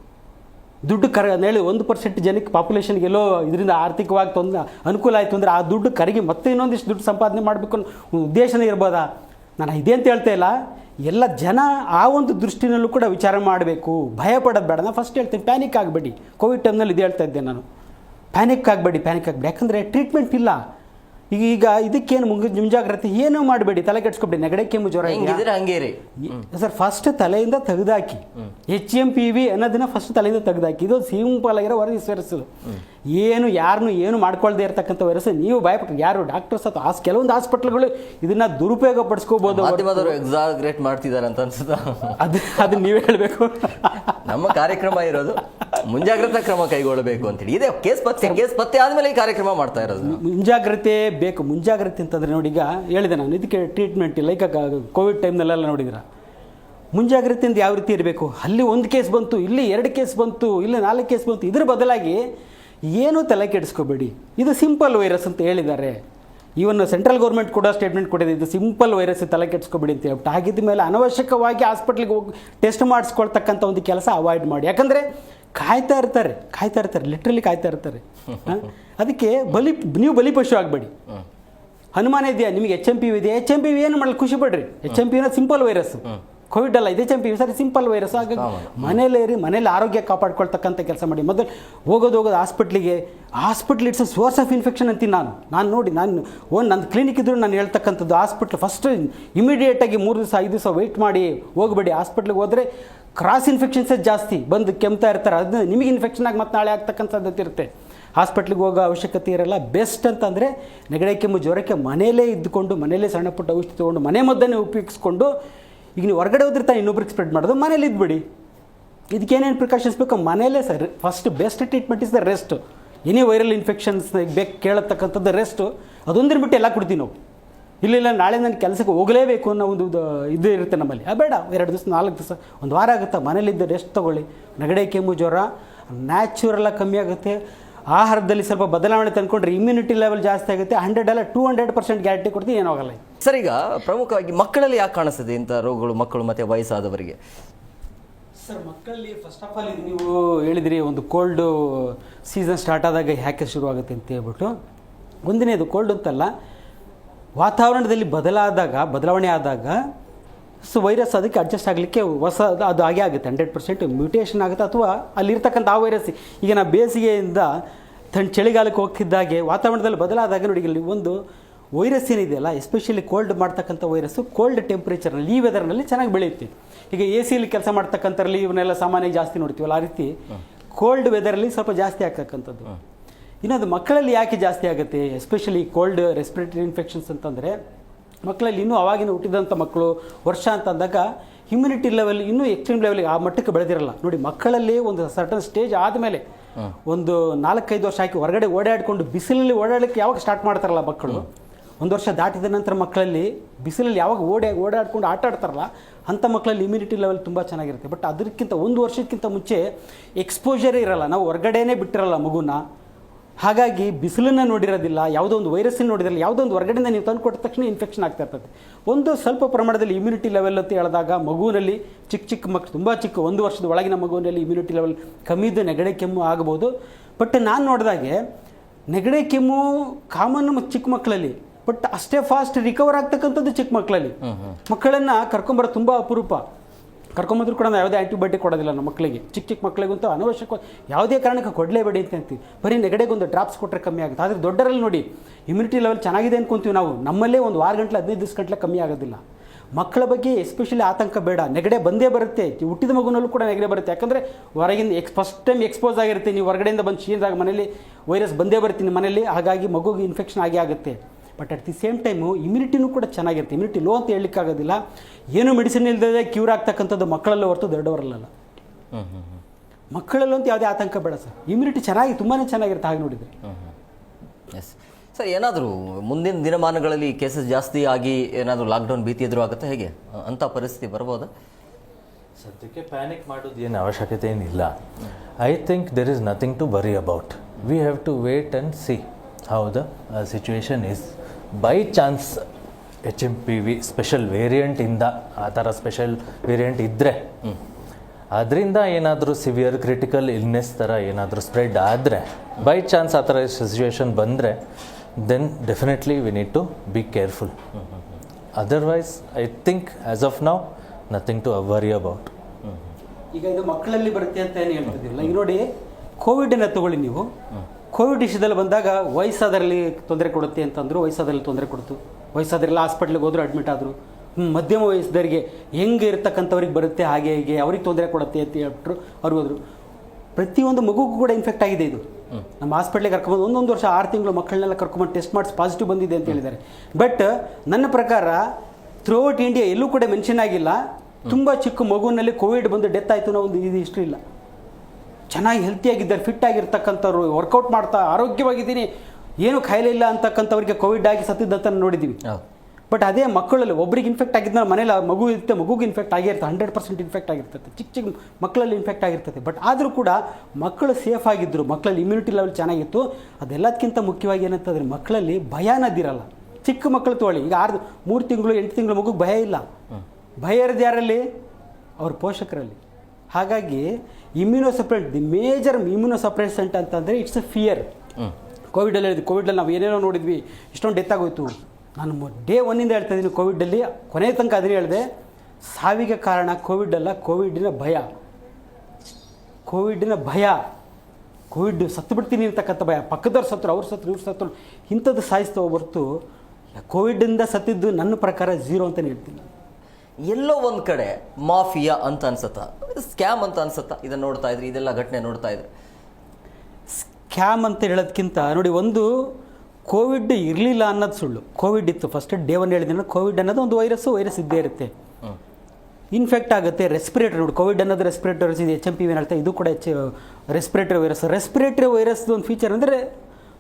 ದುಡ್ಡು ಕರ ಹೇಳಿ ಒಂದು ಪರ್ಸೆಂಟ್ ಜನಕ್ಕೆ ಪಾಪ್ಯುಲೇಷನ್ಗೆ ಎಲ್ಲೋ ಇದರಿಂದ ಆರ್ಥಿಕವಾಗಿ ತೊಂದರೆ ಅನುಕೂಲ ಆಯಿತು ಅಂದರೆ ಆ ದುಡ್ಡು ಕರಗಿ ಮತ್ತೆ ಇನ್ನೊಂದಿಷ್ಟು ದುಡ್ಡು ಸಂಪಾದನೆ ಮಾಡಬೇಕು ಅನ್ನೋ ಉದ್ದೇಶನೇ ಇರ್ಬೋದಾ? ನಾನು ಇದೇ ಅಂತ ಹೇಳ್ತಾ ಇಲ್ಲ. ಎಲ್ಲ ಜನ ಆ ಒಂದು ದೃಷ್ಟಿನಲ್ಲೂ ಕೂಡ ವಿಚಾರ ಮಾಡಬೇಕು. ಭಯ ಪಡೋದು ಬೇಡ. ನಾನು ಫಸ್ಟ್ ಹೇಳ್ತೀನಿ ಪ್ಯಾನಿಕ್ ಆಗಬೇಡಿ. ಕೋವಿಡ್ ಟೈಮ್ನಲ್ಲಿ ಇದು ಹೇಳ್ತಾ ಇದ್ದೆ ನಾನು. ಪ್ಯಾನಿಕ್ ಆಗಬೇಡಿ ಪ್ಯಾನಿಕ್ ಆಗಬೇಡಿ. ಯಾಕಂದರೆ ಟ್ರೀಟ್ಮೆಂಟ್ ಇಲ್ಲ. ಈಗ ಈಗ ಇದಕ್ಕೇನು ಮುಂಗ ಮುಂಜಾಗ್ರತೆ? ಏನೂ ಮಾಡಬೇಡಿ ತಲೆ ಕೆಡ್ಸ್ಕೊಬೇಡಿ. ನೆಗಡೆ ಕೆಮ್ಮು ಜ್ವರ? ಹೆಂಗಿದ್ರೆ ಹಂಗೆ ರೀ ಸರ್ ಫಸ್ಟ್ ತಲೆಯಿಂದ ತೆಗೆದಾಕಿ. ಎಚ್ ಎಂ ಪಿ ವಿ ಅನ್ನೋದನ್ನ ಫಸ್ಟ್ ತಲೆಯಿಂದ ತೆಗೆದಾಕಿ. ಇದು ಸಿಂಪಲ್ ಆಗಿರೋ ಹೊರಗೆ ವೈರಸ್ ಏನು ಯಾರನ್ನು ಏನು ಮಾಡ್ಕೊಳ್ಳದೆ ಇರತಕ್ಕಂಥ ವೈರಸ್ ನೀವು ಭಯಪಟ್ಟು ಯಾರು ಡಾಕ್ಟರ್ಸ್ ಅಥವಾ ಆಸ್ ಕೆಲವೊಂದು ಹಾಸ್ಪಿಟ್ಲ್ಗಳು ಇದನ್ನ ದುರುಪಯೋಗ ಪಡಿಸ್ಕೋಬಹುದು ಎಕ್ಸಾಗ್ರೇಟ್ ಮಾಡ್ತಿದ್ದಾರೆ ಅಂತ ಅನ್ಸುತ್ತಾ. ಅದು ಅದು ನೀವು ಹೇಳಬೇಕು. ನಮ್ಮ ಕಾರ್ಯಕ್ರಮ ಇರೋದು ಮುಂಜಾಗ್ರತಾ ಕ್ರಮ ಕೈಗೊಳ್ಳಬೇಕು ಅಂತೇಳಿ ಇದೆ ಕೇಸ್ ಪತ್ತೆ ಕೇಸ್ ಪತ್ತೆ ಆದ್ಮೇಲೆ ಈ ಕಾರ್ಯಕ್ರಮ ಮಾಡ್ತಾ ಇರೋದು ಮುಂಜಾಗ್ರತೆ ಬೇಕು. ಮುಂಜಾಗ್ರತೆ ಅಂತಂದ್ರೆ ನೋಡಿ ಈಗ ಹೇಳಿದೆ ನಾನು ಇದಕ್ಕೆ ಟ್ರೀಟ್ಮೆಂಟ್ ಇಲ್ಲ. ಈಗ ಕೋವಿಡ್ ಟೈಮ್ನಲ್ಲೆಲ್ಲ ನೋಡಿದ್ರ? ಮುಂಜಾಗ್ರತೆಯಿಂದ ಯಾವ ರೀತಿ ಇರಬೇಕು? ಅಲ್ಲಿ ಒಂದು ಕೇಸ್ ಬಂತು ಇಲ್ಲಿ ಎರಡು ಕೇಸ್ ಬಂತು ಇಲ್ಲಿ ನಾಲ್ಕು ಕೇಸ್ ಬಂತು. ಇದ್ರ ಬದಲಾಗಿ ಏನೂ ತಲೆ ಕೆಡಿಸ್ಕೋಬೇಡಿ. ಇದು ಸಿಂಪಲ್ ವೈರಸ್ ಅಂತ ಹೇಳಿದ್ದಾರೆ. ಇವನ್ನು ಸೆಂಟ್ರಲ್ ಗೌರ್ಮೆಂಟ್ ಕೂಡ ಸ್ಟೇಟ್ಮೆಂಟ್ ಕೊಟ್ಟಿದೆ ಇದು ಸಿಂಪಲ್ ವೈರಸ್ ತಲೆ ಕೆಡಿಸ್ಕೋಬೇಡಿ ಅಂತ ಹೇಳ್ಬಿಟ್ಟು. ಆಗಿದ್ದ ಮೇಲೆ ಅನವಶ್ಯಕವಾಗಿ ಹಾಸ್ಪಿಟ್ಲಿಗೆ ಹೋಗಿ ಟೆಸ್ಟ್ ಮಾಡಿಸ್ಕೊಳ್ತಕ್ಕಂಥ ಒಂದು ಕೆಲಸ ಅವಾಯ್ಡ್ ಮಾಡಿ. ಯಾಕಂದರೆ ಕಾಯ್ತಾ ಇರ್ತಾರೆ ಕಾಯ್ತಾ ಇರ್ತಾರೆ ಲಿಟ್ರಲಿ ಕಾಯ್ತಾ ಇರ್ತಾರೆ. ಅದಕ್ಕೆ ಬಲಿ ನೀವು ಬಲಿಪಶು ಆಗಬೇಡಿ. ಹನುಮಾನ ಇದೆಯಾ? ನಿಮಗೆ ಎಚ್ ಎಂ ಪಿ ಇದೆ. ಎಚ್ ಎಂ ಪಿ ಏನು ಮಾಡಲಿ ಖುಷಿ ಪಡ್ರಿ. H M P simple virus Covid ಅಲ್ಲ ಇದೇ ಚಂಪಿ ಸರಿ ಸಿಂಪಲ್ ವೈರಸ್ ಹಾಗಾಗಿ ಮನೇಲೇ ಇರಿ ಮನೇಲಿ ಆರೋಗ್ಯ ಕಾಪಾಡ್ಕೊಳ್ತಕ್ಕಂಥ ಕೆಲಸ ಮಾಡಿ. ಮೊದಲು ಹೋಗೋದು ಹೋಗೋದು ಹಾಸ್ಪಿಟ್ಲಿಗೆ hospital it's a source of infection ಅಂತೀನಿ ನಾನು. ನಾನು ನೋಡಿ ನಾನು ಒಂದು ನನ್ನ ಕ್ಲಿನಿಕ್ ಇದ್ರು ನಾನು ಹೇಳ್ತಕ್ಕಂಥದ್ದು ಹಾಸ್ಪಿಟ್ಲ್ ಫಸ್ಟ್ ಇಮಿಡಿಯೇಟಾಗಿ ಮೂರು ದಿವಸ ಐದು ದಿವಸ ವೆಯ್ಟ್ ಮಾಡಿ ಹೋಗಬೇಡಿ. ಹಾಸ್ಪಿಟ್ಲಿಗೆ ಹೋದರೆ ಕ್ರಾಸ್ ಇನ್ಫೆಕ್ಷನ್ಸೇ ಜಾಸ್ತಿ. ಬಂದು ಕೆಮ್ತಾ ಇರ್ತಾರೆ. ಅದನ್ನ ನಿಮಗೆ ಇನ್ಫೆಕ್ಷನ್ ಆಗಿ ಮತ್ತೆ ನಾಳೆ ಆಗ್ತಕ್ಕಂಥದ್ದು ಸಾಧ್ಯತೆ ಇರುತ್ತೆ. ಹಾಸ್ಪಿಟ್ಲಿಗೆ ಹೋಗೋ ಅವಶ್ಯಕತೆ ಇರಲ್ಲ. ಬೆಸ್ಟ್ ಅಂತಂದರೆ ನೆಗಡೆ ಕೆಮ್ಮು ಜ್ವರಕ್ಕೆ ಮನೆಯಲ್ಲೇ ಇದ್ದುಕೊಂಡು ಮನೆಯಲ್ಲೇ ಸಣ್ಣ ಪುಟ್ಟ ಔಷಧಿ ತೊಗೊಂಡು ಮನೆ ಮದ್ದನ್ನೇ ಉಪಯೋಗಿಸ್ಕೊಂಡು ಈಗ ನೀವು ಹೊರಗಡೆ ಹೋದ್ರೆ ತಾನು ಇನ್ನೊಬ್ರಿಗೆ ಸ್ಪ್ರೆಡ್ ಮಾಡೋದು, ಮನೇಲಿ ಇದ್ಬಿಡಿ. ಇದಕ್ಕೇನೇನು ಪ್ರಿಕಾಷನ್ಸ್ ಬೇಕು ಮನೆಯಲ್ಲೇ sir first best treatment is the rest any viral infections ಬೇಕು ಕೇಳತಕ್ಕಂಥದ್ದು ರೆಸ್ಟು ಅದೊಂದಿರ ಬಿಟ್ಟು ಎಲ್ಲ ಕೊಡ್ತೀವಿ ನಾವು. ಇಲ್ಲ ನಾಳೆ ನನ್ನ ಕೆಲಸಕ್ಕೆ ಹೋಗಲೇಬೇಕು ಅನ್ನೋ ಒಂದು ಇದು ಇರುತ್ತೆ ನಮ್ಮಲ್ಲಿ. ಬೇಡ ಎರಡು ದಿವಸ, ನಾಲ್ಕು ದಿವಸ, ಒಂದು ವಾರ ಆಗುತ್ತೆ. ಮನೇಲಿದ್ದು ರೆಸ್ಟ್ ತೊಗೊಳ್ಳಿ. ನೆಗಡೆ, ಕೆಮ್ಮು, ಜ್ವರ ನ್ಯಾಚುರಲಾಗಿ ಕಮ್ಮಿ ಆಗುತ್ತೆ. ಆಹಾರದಲ್ಲಿ ಸ್ವಲ್ಪ ಬದಲಾವಣೆ ತಂದ್ಕೊಂಡ್ರೆ ಇಮ್ಯುನಿಟಿ ಲೆವೆಲ್ ಜಾಸ್ತಿ ಆಗುತ್ತೆ ಹಂಡ್ರೆಡ್ ಅಲ್ಲ ಟೂ ಹಂಡ್ರೆಡ್ ಪರ್ಸೆಂಟ್ ಗ್ಯಾರಂಟಿ ಕೊಡ್ತೀನಿ ಏನೂ ಆಗಲ್ಲ ಸರ್ ಈಗ ಪ್ರಮುಖವಾಗಿ ಮಕ್ಕಳಲ್ಲಿ ಯಾಕೆ ಕಾಣಿಸ್ತದೆ ಇಂಥ ರೋಗಗಳು ಮಕ್ಕಳು ಮತ್ತು ವಯಸ್ಸಾದವರಿಗೆ? ಸರ್ ಮಕ್ಕಳಲ್ಲಿ ಫಸ್ಟ್ ಆಫ್ ಆಲ್ ಇದು ನೀವು ಹೇಳಿದ್ರಿ ಒಂದು ಕೋಲ್ಡು ಸೀಸನ್ ಸ್ಟಾರ್ಟ್ ಆದಾಗ ಯಾಕೆ ಶುರುವಾಗುತ್ತೆ ಅಂತ ಹೇಳ್ಬಿಟ್ಟು. ಒಂದನೇದು ಕೋಲ್ಡ್ ಅಂತಲ್ಲ ವಾತಾವರಣದಲ್ಲಿ ಬದಲಾದಾಗ ಬದಲಾವಣೆ ಆದಾಗ ಸೊ ವೈರಸ್ ಅದಕ್ಕೆ ಅಡ್ಜಸ್ಟ್ ಆಗಲಿಕ್ಕೆ ಹೊಸ ಅದು- ಆಗೇ ಹಾಗೆ ಆಗುತ್ತೆ. ಹಂಡ್ರೆಡ್ ಪರ್ಸೆಂಟ್ ಮ್ಯೂಟೇಷನ್ ಆಗುತ್ತೆ ಅಥವಾ ಅಲ್ಲಿರ್ತಕ್ಕಂಥ ಆ ವೈರಸ್ ಈಗ ನಾವು ಬೇಸಿಗೆಯಿಂದ ತನ್ನ ಚಳಿಗಾಲಕ್ಕೆ ಹೋಗ್ತಿದ್ದಾಗೆ ವಾತಾವರಣದಲ್ಲಿ ಬದಲಾದಾಗ ನೋಡಿ ಇಲ್ಲಿ ಒಂದು ವೈರಸ್ ಏನಿದೆಯಲ್ಲ ಎಸ್ಪೆಷಲಿ ಕೋಲ್ಡ್ ಮಾಡ್ತಕ್ಕಂಥ ವೈರಸ್ಸು ಕೋಲ್ಡ್ ಟೆಂಪ್ರೇಚರ್ನಲ್ಲಿ ಈ ವೆದರ್ನಲ್ಲಿ ಚೆನ್ನಾಗಿ ಬೆಳೆಯುತ್ತೆ. ಈಗ ಎ ಸಿಯಲ್ಲಿ ಕೆಲಸ ಮಾಡ್ತಕ್ಕಂಥರಲ್ಲಿ ಇವನ್ನೆಲ್ಲ ಸಾಮಾನ್ಯ ಜಾಸ್ತಿ ನೋಡ್ತೀವಲ್ಲ ಆ ರೀತಿ ಕೋಲ್ಡ್ ವೆದರಲ್ಲಿ ಸ್ವಲ್ಪ ಜಾಸ್ತಿ ಆಗ್ತಕ್ಕಂಥದ್ದು ಇನ್ನೊಂದು ಮಕ್ಕಳಲ್ಲಿ ಯಾಕೆ ಜಾಸ್ತಿ ಆಗುತ್ತೆ ಎಸ್ಪೆಷಲಿ ಕೋಲ್ಡ್ ರೆಸ್ಪಿರೇಟರಿ ಇನ್ಫೆಕ್ಷನ್ಸ್ ಅಂತಂದರೆ ಮಕ್ಕಳಲ್ಲಿ ಇನ್ನೂ ಅವಾಗಿನ ಹುಟ್ಟಿದಂಥ ಮಕ್ಕಳು ವರ್ಷ ಅಂತ ಅಂದಾಗ ಹ್ಯುಮಿನಿಟಿ ಲೆವೆಲ್ ಇನ್ನೂ ಎಕ್ಸ್ಟ್ರೀಮ್ ಲೆವೆಲ್ಗೆ ಆ ಮಟ್ಟಕ್ಕೆ ಬೆಳೆದಿರಲ್ಲ. ನೋಡಿ ಮಕ್ಕಳಲ್ಲಿ ಒಂದು ಸರ್ಟನ್ ಸ್ಟೇಜ್ ಆದಮೇಲೆ ಒಂದು ನಾಲ್ಕೈದು ವರ್ಷ ಹಾಕಿ ಹೊರಗಡೆ ಓಡಾಡಿಕೊಂಡು ಬಿಸಿಲಲ್ಲಿ ಓಡಾಡಲಿಕ್ಕೆ ಯಾವಾಗ ಸ್ಟಾರ್ಟ್ ಮಾಡ್ತಾರಲ್ಲ ಮಕ್ಕಳು? ಒಂದು ವರ್ಷ ದಾಟಿದ ನಂತರ ಮಕ್ಕಳಲ್ಲಿ ಬಿಸಿಲಲ್ಲಿ ಯಾವಾಗ ಓಡಿ ಓಡಾಡಿಕೊಂಡು ಆಟ ಆಡ್ತಾರಲ್ಲ ಅಂಥ ಮಕ್ಕಳಲ್ಲಿ ಇಮ್ಯುನಿಟಿ ಲೆವೆಲ್ ತುಂಬ ಚೆನ್ನಾಗಿರುತ್ತೆ. ಬಟ್ ಅದಕ್ಕಿಂತ ಒಂದು ವರ್ಷಕ್ಕಿಂತ ಮುಂಚೆ ಎಕ್ಸ್ಪೋಜರೇ ಇರಲ್ಲ. ನಾವು ಹೊರಗಡೆನೇ ಬಿಟ್ಟಿರಲ್ಲ ಮಗುನ. ಹಾಗಾಗಿ ಬಿಸಿಲನ್ನು ನೋಡಿರೋದಿಲ್ಲ ಯಾವುದೋ ಒಂದು ವೈರಸ್ಸನ್ನು ನೋಡಿರಲ್ಲ ಯಾವುದೋ ಒಂದು ಹೊರಗಡೆಯಿಂದ ನೀವು ತಂದು ಕೊಟ್ಟ ತಕ್ಷಣ ಇನ್ಫೆಕ್ಷನ್ ಆಗ್ತಾ ಇರ್ತದೆ. ಒಂದು ಸ್ವಲ್ಪ ಪ್ರಮಾಣದಲ್ಲಿ ಇಮ್ಯುನಿಟಿ ಲೆವೆಲ್ ಅಂತ ಹೇಳಿದಾಗ ಮಗುವಿನಲ್ಲಿ ಚಿಕ್ಕ ಚಿಕ್ಕ ಮಕ್ಕಳು ತುಂಬ ಚಿಕ್ಕ ಒಂದು ವರ್ಷದ ಒಳಗಿನ ಮಗುವಿನಲ್ಲಿ ಇಮ್ಯುನಿಟಿ ಲೆವೆಲ್ ಕಮ್ಮಿ ಇದ್ದು ನೆಗಡೆ ಕೆಮ್ಮು ಆಗ್ಬೋದು ಬಟ್ ನಾನು ನೋಡಿದಾಗೆ ನೆಗಡೆ ಕೆಮ್ಮು ಕಾಮನ್ ಚಿಕ್ಕ ಮಕ್ಕಳಲ್ಲಿ ಬಟ್ ಅಷ್ಟೇ ಫಾಸ್ಟ್ ರಿಕವರ್ ಆಗ್ತಕ್ಕಂಥದ್ದು ಚಿಕ್ಕ ಮಕ್ಕಳಲ್ಲಿ. ಮಕ್ಕಳನ್ನು ಕರ್ಕೊಂಬರೋದು ತುಂಬ ಅಪರೂಪ. ಕರ್ಕೊಂಬಂದ್ರು ಕೂಡ ನಾವು ಯಾವುದೇ ಆ್ಯಂಟಿಬಯೋಟಿಕ್ ಕೊಡೋದಿಲ್ಲ ನಮ್ಮ ಮಕ್ಕಳಿಗೆ. ಚಿಕ್ಕ ಚಿಕ್ಕ ಮಕ್ಕಳಿಗಂತೂ ಅನವಶ್ಯಕ ಯಾವುದೇ ಕಾರಣಕ್ಕೆ ಕೊಡಲೇಬೇಡಿ ಅಂತ ಅಂತೀವಿ ಬರೀ ನೆಗಡೆಗೆ ಒಂದು ಡ್ರಾಪ್ಸ್ ಕೊಟ್ಟರೆ ಕಮ್ಮಿ ಆಗುತ್ತೆ. ಆದರೆ ದೊಡ್ಡರಲ್ಲಿ ನೋಡಿ ಇಮ್ಯುನಿಟಿ ಲೆವೆಲ್ ಚೆನ್ನಾಗಿದೆ ಅನ್ಕೊಂತೀವಿ ನಾವು. ನಮ್ಮಲ್ಲೇ ಒಂದು ವಾರ ಗಂಟಲೆ, ಹದಿನೈದು ದಿವಸ ಗಂಟಲೆ ಕಮ್ಮಿ ಆಗೋದಿಲ್ಲ. ಮಕ್ಕಳ ಬಗ್ಗೆ ಎಸ್ಪೆಷಲಿ ಆತಂಕ ಬೇಡ. ನೆಗಡೆ ಬಂದೇ ಬರುತ್ತೆ. ಹುಟ್ಟಿದ ಮಗುನಲ್ಲೂ ಕೂಡ ನೆಗಡೆ ಬರುತ್ತೆ. ಯಾಕಂದರೆ ಹೊರಗಿಂದ ಎಕ್ಸ್ ಫಸ್ಟ್ ಟೈಮ್ ಎಕ್ಸ್ಪೋಸ್ ಆಗಿರುತ್ತೆ ನೀವು ಹೊರಗಡೆಯಿಂದ ಬಂದು ಶೀನದಾಗ ಮನೇಲಿ ವೈರಸ್ ಬಂದೇ ಬರ್ತೀನಿ ಮನೇಲಿ ಹಾಗಾಗಿ ಮಗುಗೆ ಇನ್ಫೆಕ್ಷನ್ ಆಗಿ ಆಗುತ್ತೆ. But at the same time ಇಮ್ಯುನಿಟಿನೂ ಕೂಡ ಚೆನ್ನಾಗಿರುತ್ತೆ. ಇಮ್ಯುನಿಟಿ ಲೋ ಅಂತ ಹೇಳಲಿಕ್ಕಾಗೋದಿಲ್ಲ. ಏನು ಮೆಡಿಸಿನ್ ಇಲ್ಲದೆ ಕ್ಯೂರ್ ಆಗ್ತಕ್ಕಂಥದ್ದು ಮಕ್ಕಳಲ್ಲೇ ಹೊರತು ದೊಡ್ಡವರಲ್ಲ ಮಕ್ಕಳಲ್ಲೂ ಅಂತ ಮಕ್ಕಳಲ್ಲಂತೂ ಯಾವುದೇ ಆತಂಕ ಬೇಡ ಸರ್. ಇಮ್ಯುನಿಟಿ ಚೆನ್ನಾಗಿ ತುಂಬಾ ಚೆನ್ನಾಗಿರುತ್ತೆ ಹಾಗೆ ನೋಡಿದರೆ. ಎಸ್ ಸರ್ ಏನಾದರೂ ಮುಂದಿನ ದಿನಮಾನಗಳಲ್ಲಿ ಕೇಸಸ್ ಜಾಸ್ತಿ ಆಗಿ ಏನಾದರೂ ಲಾಕ್ಡೌನ್ ಭೀತಿ ಎದುರಾಗುತ್ತೆ ಹೇಗೆ? ಅಂಥ ಪರಿಸ್ಥಿತಿ ಬರ್ಬೋದಾ? ಸದ್ಯಕ್ಕೆ ಪ್ಯಾನಿಕ್ ಮಾಡೋದು ಏನು ಅವಶ್ಯಕತೆ ಏನಿಲ್ಲ. I think there is nothing to worry about we have to wait and see how the situation is by chance H M P V special ವೇರಿಯಂಟಿಂದ ಆ ಥರ ಸ್ಪೆಷಲ್ ವೇರಿಯಂಟ್ ಇದ್ದರೆ ಅದರಿಂದ ಏನಾದರೂ ಸಿವಿಯರ್ ಕ್ರಿಟಿಕಲ್ ಇಲ್ನೆಸ್ ಥರ ಏನಾದರೂ ಸ್ಪ್ರೆಡ್ ಆದರೆ by chance ಆ ಥರ ಸಿಚುವೇಶನ್ ಬಂದರೆ then definitely we need to be careful otherwise I think as of now nothing to worry about ಈಗ ಇದು ಮಕ್ಕಳಲ್ಲಿ ಬರುತ್ತೆ ಅಂತ ಏನು ಹೇಳ್ತಿದ್ದಿಲ್ಲ ಈಗ ನೋಡಿ ಕೋವಿಡನ್ನು ತಗೊಳ್ಳಿ ನೀವು. ಕೋವಿಡ್ ವಿಷಯದಲ್ಲಿ ಬಂದಾಗ ವಯಸ್ಸಾದರಲ್ಲಿ ತೊಂದರೆ ಕೊಡುತ್ತೆ ಅಂತಂದರು ವಯಸ್ಸಾದಲ್ಲಿ ತೊಂದರೆ ಕೊಡ್ತು. ವಯಸ್ಸಾದರೆಲ್ಲ ಹಾಸ್ಪಿಟ್ಲಿಗೆ ಹೋದ್ರು ಅಡ್ಮಿಟ್ ಆದರು. ಮಧ್ಯಮ ವಯಸ್ಸದವರಿಗೆ ಹೆಂಗೆ ಇರ್ತಕ್ಕಂಥವ್ರಿಗೆ ಬರುತ್ತೆ ಹಾಗೆ ಹೀಗೆ ಅವ್ರಿಗೆ ತೊಂದರೆ ಕೊಡುತ್ತೆ ಅಂತ ಹೇಳ್ಬಿಟ್ರು ಅವ್ರು ಹೋದರು. ಪ್ರತಿಯೊಂದು ಮಗುಗೂ ಕೂಡ ಇನ್ಫೆಕ್ಟ್ ಆಗಿದೆ ಇದು. ನಮ್ಮ ಹಾಸ್ಪಿಟ್ಲಿಗೆ ಕರ್ಕೊಂಬಂದು ಒಂದೊಂದು ವರ್ಷ ಆರು ತಿಂಗಳು ಮಕ್ಕಳನ್ನೆಲ್ಲ ಕರ್ಕೊಂಬಂದು ಟೆಸ್ಟ್ ಮಾಡಿಸಿ ಪಾಸಿಟಿವ್ ಬಂದಿದೆ ಅಂತ ಹೇಳಿದ್ದಾರೆ. ಬಟ್ ನನ್ನ ಪ್ರಕಾರ ಥ್ರೂಔಟ್ ಇಂಡಿಯಾ ಎಲ್ಲೂ ಕೂಡ ಮೆನ್ಷನ್ ಆಗಿಲ್ಲ. ತುಂಬ ಚಿಕ್ಕ ಮಗುವಿನಲ್ಲಿ ಕೋವಿಡ್ ಬಂದು ಡೆತ್ ಆಯಿತು ಅನ್ನೋ ಒಂದು ಇದು ಇಷ್ಟು ಇಲ್ಲ ಚೆನ್ನಾಗಿ ಹೆಲ್ತಿಯಾಗಿದ್ದಾರೆ ಫಿಟ್ ಆಗಿರ್ತಕ್ಕಂಥವ್ರು ವರ್ಕೌಟ್ ಮಾಡ್ತಾ ಆರೋಗ್ಯವಾಗಿದ್ದೀನಿ ಏನು ಖಾಯಿಲೆ ಇಲ್ಲ ಅಂತಕ್ಕಂಥವ್ರಿಗೆ ಕೋವಿಡ್ ಆಗಿ ಸತ್ತಿದ್ದಂತ ನೋಡಿದ್ದೀವಿ ಬಟ್ ಅದೇ ಮಕ್ಕಳಲ್ಲಿ ಒಬ್ರಿಗೆ ಇನ್ಫೆಕ್ಟ್ ಆಗಿದ್ದ ಮನೇಲಿ ಮಗು ಇರುತ್ತೆ ಮಗುಗೆ ಇನ್ಫೆಕ್ಟ್ ಆಗಿರ್ತದೆ ಹಂಡ್ರೆಡ್ ಪರ್ಸೆಂಟ್ ಇನ್ಫೆಕ್ಟ್ ಆಗಿರ್ತದೆ. ಚಿಕ್ಕ ಚಿಕ್ಕ ಮಕ್ಕಳಲ್ಲಿ ಇನ್ಫೆಕ್ಟ್ ಆಗಿರ್ತದೆ. ಬಟ್ ಆದರೂ ಕೂಡ ಮಕ್ಕಳು ಸೇಫ್ ಆಗಿದ್ದರು ಮಕ್ಕಳಲ್ಲಿ ಇಮ್ಯುನಿಟಿ ಲೆವೆಲ್ ಚೆನ್ನಾಗಿತ್ತು ಅದೆಲ್ಲದಕ್ಕಿಂತ ಮುಖ್ಯವಾಗಿ ಏನಂತಂದರೆ ಮಕ್ಕಳಲ್ಲಿ ಭಯ ಅನ್ನೋದಿರಲ್ಲ ಚಿಕ್ಕ ಮಕ್ಕಳು ತೊಗೊಳ್ಳಿ ಈಗ ಆರು ಮೂರು ತಿಂಗಳು ಎಂಟು ತಿಂಗಳು ಮಗುಗೆ ಭಯ ಇಲ್ಲ. ಭಯ ಇರೋದು ಯಾರಲ್ಲಿ? ಅವ್ರ ಪೋಷಕರಲ್ಲಿ. ಹಾಗಾಗಿ immuno separate the major immunosuppressant ಅಂತಂದರೆ ಇಟ್ಸ್ ಅ ಫಿಯರ್ ಕೋವಿಡಲ್ಲಿ ಹೇಳಿದ್ವಿ. ಕೋವಿಡಲ್ಲಿ ನಾವು ಏನೇನೋ ನೋಡಿದ್ವಿ. ಇಷ್ಟೊಂದು ಡೆತ್ ಆಗೋಯ್ತು. ನಾನು ಡೇ ಒನ್ನಿಂದ ಹೇಳ್ತಾ ಇದ್ದೀನಿ ಕೋವಿಡಲ್ಲಿ ಕೊನೆ ತನಕ ಅದನ್ನೇ ಹೇಳಿದೆ. ಸಾವಿಗೆ ಕಾರಣ ಕೋವಿಡ್ ಅಲ್ಲ ಕೋವಿಡಿನ ಭಯ. ಕೋವಿಡಿನ ಭಯ. ಕೋವಿಡ್ ಸತ್ತು ಬಿಡ್ತೀನಿ ಅಂತಕ್ಕಂಥ ಭಯ. ಪಕ್ಕದವ್ರು ಸತ್ತರು ಅವ್ರು ಸತ್ರು ಇವ್ರು ಸತ್ರು. ಇಂಥದ್ದು ಸಾಯಿಸ್ತವೆ ಹೊರತು ಕೋವಿಡಿಂದ ಸತ್ತಿದ್ದು ನನ್ನ ಪ್ರಕಾರ ಝೀರೋ ಅಂತಲೇ ಹೇಳ್ತೀನಿ. ಎಲ್ಲೋ ಒಂದು ಕಡೆ ಮಾಫಿಯಾ ಅಂತ ಅನ್ಸತ್ತಾ. ಸ್ಕ್ಯಾಮ್ ಅಂತ ಅನ್ಸತ್ತಾ. ಇದನ್ನ ನೋಡ್ತಾ ಇದ್ರಿ ಇದೆಲ್ಲ ಘಟನೆ ನೋಡ್ತಾ ಇದ್ರಿ. ಸ್ಕ್ಯಾಮ್ ಅಂತ ಹೇಳೋದಕ್ಕಿಂತ ನೋಡಿ ಒಂದು ಕೋವಿಡ್ ಇರಲಿಲ್ಲ ಅನ್ನೋದು ಸುಳ್ಳು. ಕೋವಿಡ್ ಇತ್ತು. ಫಸ್ಟ್ ಡೇ ಒನ್ ಹೇಳಿದ್ರೆ ಕೋವಿಡ್ ಅನ್ನೋದು ಒಂದು ವೈರಸ್ಸು ವೈರಸ್ ಇದ್ದೇ ಇರುತ್ತೆ. ಇನ್ಫೆಕ್ಟ್ ಆಗುತ್ತೆ ರೆಸ್ಪಿರೇಟರ್ ನೋಡಿ ಕೋವಿಡ್ ಅನ್ನೋದು ರೆಸ್ಪಿರೇಟರ್ ವೈರಸ್ ಇದೆ ಎಚ್ ಎಂ ಪಿ ಏನು ಹೇಳ್ತಾ ಇದು ಕೂಡ ಹೆಚ್ಚು ರೆಸ್ಪಿರೇಟರಿ ವೈರಸ್ ರೆಸ್ಪಿರೇಟರಿ ವೈರಸ್ ಒಂದು ಫೀಚರ್ ಅಂದರೆ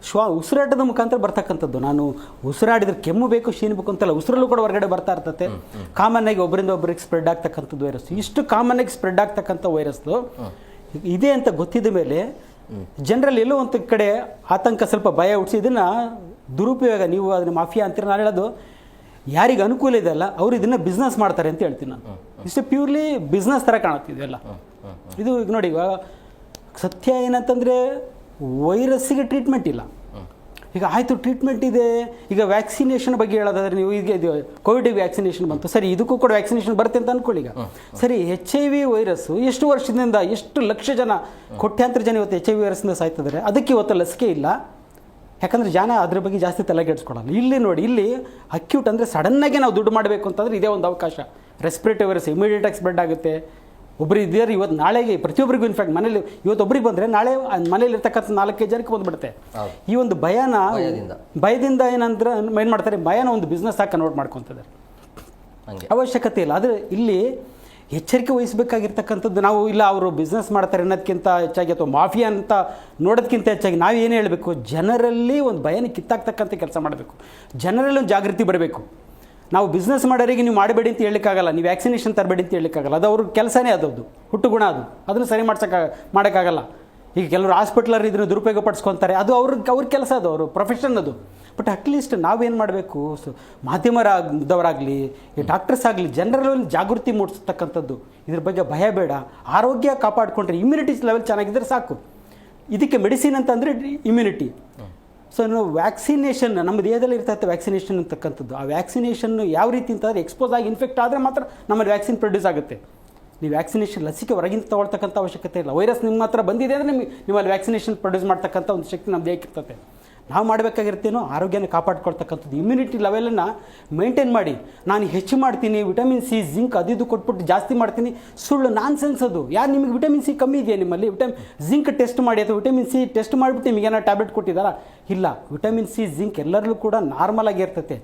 ಶ್ವಾ ಉಸಿರಾಟದ ಮುಖಾಂತರ ಬರ್ತಕ್ಕಂಥದ್ದು. ನಾನು ಉಸಿರಾಡಿದ್ರೆ ಕೆಮ್ಮು ಬೇಕು ಶೀನು ಬೇಕು ಅಂತಲ್ಲ ಉಸಿರಲ್ಲೂ ಕೂಡ ಹೊರಗಡೆ ಬರ್ತಾ ಇರ್ತತೆ. ಕಾಮನ್ ಆಗಿ ಒಬ್ಬರಿಂದ ಒಬ್ಬರಿಗೆ ಸ್ಪ್ರೆಡ್ ಆಗ್ತಕ್ಕಂಥದ್ದು ವೈರಸ್ ಇಷ್ಟು ಕಾಮನ್ ಆಗಿ ಸ್ಪ್ರೆಡ್ ಆಗ್ತಕ್ಕಂಥ ವೈರಸ್ದು ಇದೆ ಅಂತ ಗೊತ್ತಿದ್ದ ಮೇಲೆ ಜನರಲ್ಲಿ ಎಲ್ಲೋ ಒಂದು ಕಡೆ ಆತಂಕ ಸ್ವಲ್ಪ ಭಯ ಹುಟ್ಟಿಸಿ ಇದನ್ನು ದುರುಪಯೋಗ ನೀವು ಅದನ್ನ ಮಾಫಿಯಾ ಅಂತೀರ ನಾನು ಹೇಳೋದು ಯಾರಿಗೆ ಅನುಕೂಲ ಇದೆಯಲ್ಲ ಅವ್ರು ಇದನ್ನ ಬಿಸ್ನೆಸ್ ಮಾಡ್ತಾರೆ ಅಂತ ಹೇಳ್ತೀನಿ ನಾನು. ಇಷ್ಟು ಪ್ಯೂರ್ಲಿ ಬಿಸ್ನೆಸ್ ಥರ ಕಾಣುತ್ತೆ ಇದೆಲ್ಲ ಇದು ಈಗ ನೋಡಿ ಇವಾಗ ಸತ್ಯ ಏನಂತಂದರೆ ವೈರಸ್ಸಿಗೆ ಟ್ರೀಟ್ಮೆಂಟ್ ಇಲ್ಲ. ಈಗ ಆಯಿತು ಟ್ರೀಟ್ಮೆಂಟ್ ಇದೆ. ಈಗ ವ್ಯಾಕ್ಸಿನೇಷನ್ ಬಗ್ಗೆ ಹೇಳೋದಾದ್ರೆ ನೀವು ಈಗ ಇದು ಕೋವಿಡ್ ವ್ಯಾಕ್ಸಿನೇಷನ್ ಬಂತು. ಸರಿ ಇದಕ್ಕೂ ಕೂಡ ವ್ಯಾಕ್ಸಿನೇಷನ್ ಬರುತ್ತೆ ಅಂತ ಅನ್ಕೊಳ್ಳಿ ಈಗ. ಸರಿ ಎಚ್ ಐ ವಿ ವೈರಸ್ಸು ಎಷ್ಟು ವರ್ಷದಿಂದ ಎಷ್ಟು ಲಕ್ಷ ಜನ ಕೋಟ್ಯಾಂತರ ಜನ ಇವತ್ತು ಎಚ್ ಐ ವಿ ವೈರಸ್ನಿಂದ ಸಾಯ್ತಿದ್ದಾರೆ. ಅದಕ್ಕೆ ಇವತ್ತು ಲಸಿಕೆ ಇಲ್ಲ. ಯಾಕಂದರೆ ಜನ ಅದ್ರ ಬಗ್ಗೆ ಜಾಸ್ತಿ ತಲೆ ಕೆಡಿಸ್ಕೊಳಲ್ಲ. ಇಲ್ಲಿ ನೋಡಿ ಇಲ್ಲಿ ಅಕ್ಯೂಟ್ ಅಂದರೆ ಸಡನ್ನಾಗಿ ನಾವು ದುಡ್ಡು ಮಾಡಬೇಕು ಅಂತಂದರೆ ಇದೇ ಒಂದು ಅವಕಾಶ. ರೆಸ್ಪಿರೇಟರಿ ವೈರಸ್ ಇಮಿಡಿಯೇಟಾಗಿ ಸ್ಪ್ರೆಡ್ ಆಗುತ್ತೆ. ಒಬ್ರು ಇದ್ದಾರೆ ಇವತ್ತು ನಾಳೆಗೆ ಪ್ರತಿಯೊಬ್ಬರಿಗೂ ಇನ್ಫ್ಯಾಕ್ಟ್ ಮನೇಲಿ ಇವತ್ತು ಒಬ್ಬರಿಗೆ ಬಂದರೆ ನಾಳೆ ಮನೇಲಿ ಇರ್ತಕ್ಕಂಥ ನಾಲ್ಕೈದು ಜನಕ್ಕೆ ಬಂದುಬಿಡುತ್ತೆ. ಈ ಒಂದು ಭಯನ ಭಯದಿಂದ. ಏನಂದ್ರೆ ಏನು ಮಾಡ್ತಾರೆ ಭಯನ ಒಂದು ಬಿಸ್ನೆಸ್ ಆಗಿ ಕನ್ವರ್ಟ್ ಮಾಡ್ಕೊತಿದ್ದಾರೆ. ಅವಶ್ಯಕತೆ ಇಲ್ಲ. ಆದರೆ ಇಲ್ಲಿ ಎಚ್ಚರಿಕೆ ವಹಿಸಬೇಕಾಗಿರ್ತಕ್ಕಂಥದ್ದು ನಾವು ಇಲ್ಲ ಅವರು ಬಿಸ್ನೆಸ್ ಮಾಡ್ತಾರೆ ಅನ್ನೋದಕ್ಕಿಂತ ಹೆಚ್ಚಾಗಿ ಅಥವಾ ಮಾಫಿಯಾ ಅಂತ ನೋಡೋದಕ್ಕಿಂತ ಹೆಚ್ಚಾಗಿ ನಾವು ಏನು ಹೇಳಬೇಕು ಜನರಲ್ಲಿ ಒಂದು ಭಯನ ಕಿತ್ತಾಕ್ತಕ್ಕಂಥ ಕೆಲಸ ಮಾಡಬೇಕು. ಜನರಲ್ಲಿ ಒಂದು ಜಾಗೃತಿ ಬರಬೇಕು. ನಾವು ಬಿಸ್ನೆಸ್ ಮಾಡೋರಿಗೆ ನೀವು ಮಾಡಬೇಡಿ ಅಂತ ಹೇಳಲಿಕ್ಕಾಗಲ್ಲ, ನೀವು ವ್ಯಾಕ್ಸಿನೇಷನ್ ತರಬೇಡಿ ಅಂತ ಹೇಳಲಿಕ್ಕಾಗಲ್ಲ. ಅದು ಅವ್ರ ಕೆಲಸನೇ ಅದು ಹುಟ್ಟು ಗುಣ ಅದು. ಅದನ್ನು ಸರಿ ಮಾಡ್ಸೋಕ್ಕ, ಮಾಡೋಕ್ಕಾಗಲ್ಲ. ಈಗ ಕೆಲವರು ಹಾಸ್ಪಿಟ್ಲರ್ ಇದನ್ನು ದುರುಪಯೋಗ ಪಡಿಸ್ಕೊತಾರೆ ಅದು ಅವ್ರ ಅವ್ರ ಕೆಲಸ ಅದು, ಅವರು ಪ್ರೊಫೆಷನ್ ಅದು. ಬಟ್ ಅಟ್ಲೀಸ್ಟ್ ನಾವೇನು ಮಾಡಬೇಕು? ಸೊ ಈ ಡಾಕ್ಟರ್ಸ್ ಆಗಲಿ ಜನರಲ್ಲಿ ಜಾಗೃತಿ ಮೂಡಿಸ್ತಕ್ಕಂಥದ್ದು. ಇದ್ರ ಬಗ್ಗೆ ಭಯ ಬೇಡ. ಆರೋಗ್ಯ ಕಾಪಾಡಿಕೊಂಡ್ರೆ ಇಮ್ಯುನಿಟಿ ಲೆವೆಲ್ ಚೆನ್ನಾಗಿದ್ದರೆ ಸಾಕು. ಇದಕ್ಕೆ ಮೆಡಿಸಿನ್ ಅಂತಂದರೆ ಇಮ್ಯುನಿಟಿ ಸೊ ನಾವು ವ್ಯಾಕ್ಸಿನೇಷನ್ ನಮ್ಮ ದೇಹದಲ್ಲಿ ಇರ್ತೈತೆ ವ್ಯಾಕ್ಸಿನೇಷನ್ ಅಂತಕ್ಕಂಥದ್ದು, ಆ ವ್ಯಾಕ್ಸಿನೇಷನ್ ಯಾವ ರೀತಿ ಅಂತಂದರೆ ಎಕ್ಸ್ಪೋಸ್ ಆಗಿ ಇನ್ಫೆಕ್ಟ್ ಆದರೆ ಮಾತ್ರ ನಮ್ಮಲ್ಲಿ ವ್ಯಾಕ್ಸಿನ್ ಪ್ರೊಡ್ಯೂಸ್ ಆಗುತ್ತೆ. ನೀವು ವ್ಯಾಕ್ಸಿನೇಷನ್ ಲಸಿಕೆ ಹೊರಗಿಂದ ತೊಗೊಳ್ತಕ್ಕಂಥ ಅವಶ್ಯಕತೆ ಇಲ್ಲ. ವೈರಸ್ ನಿಮ್ಮ ಹತ್ರ ಬಂದಿದೆ ಅಂದರೆ ನಿಮಗೆ ನಿಮ್ಮಲ್ಲಿ ವ್ಯಾಕ್ಸಿನೇಷನ್ ಪ್ರೊಡ್ಯೂಸ್ ಮಾಡ್ತಕ್ಕಂಥ ಒಂದು ಶಕ್ತಿ ನಮ್ಮ ದೇಹಕ್ಕೆ ಇರ್ತದೆ. ನಾವು ಮಾಡಬೇಕಾಗಿರ್ತೇನೋ ಆರೋಗ್ಯನ ಕಾಪಾಡ್ಕೊಳ್ತಕ್ಕಂಥದ್ದು ಇಮ್ಯುನಿಟಿ ಲೆವೆಲನ್ನು ಮೇಂಟೈನ್ ಮಾಡಿ. ನಾನು ಹೆಚ್ಚು ಮಾಡ್ತೀನಿ ವಿಟಮಿನ್ ಸಿ ಜಿಂಕ್ ಅದು ಇದು ಕೊಟ್ಬಿಟ್ಟು ಜಾಸ್ತಿ ಮಾಡ್ತೀನಿ. ಸುಳ್ಳು ನಾನ್ ಸೆನ್ಸ್ ಅದು. ಯಾರು ನಿಮಗೆ ವಿಟಮಿನ್ ಸಿ ಕಮ್ಮಿ ಇದೆಯಾ ನಿಮ್ಮಲ್ಲಿ? ವಿಟಮಿನ್ ಜಿಂಕ್ ಟೆಸ್ಟ್ ಮಾಡಿ ಅಥವಾ ವಿಟಮಿನ್ ಸಿ ಟೆಸ್ಟ್ ಮಾಡಿಬಿಟ್ಟು ನಿಮಗೆ ಏನೋ ಟ್ಯಾಬ್ಲೆಟ್ ಕೊಟ್ಟಿದ್ದಾರಾ? ಇಲ್ಲ. ವಿಟಮಿನ್ ಸಿ ಜಿಂಕ್ ಎಲ್ಲರಲ್ಲೂ ಕೂಡ ನಾರ್ಮಲ್ ಆಗಿ ಇರ್ತೈತೆ.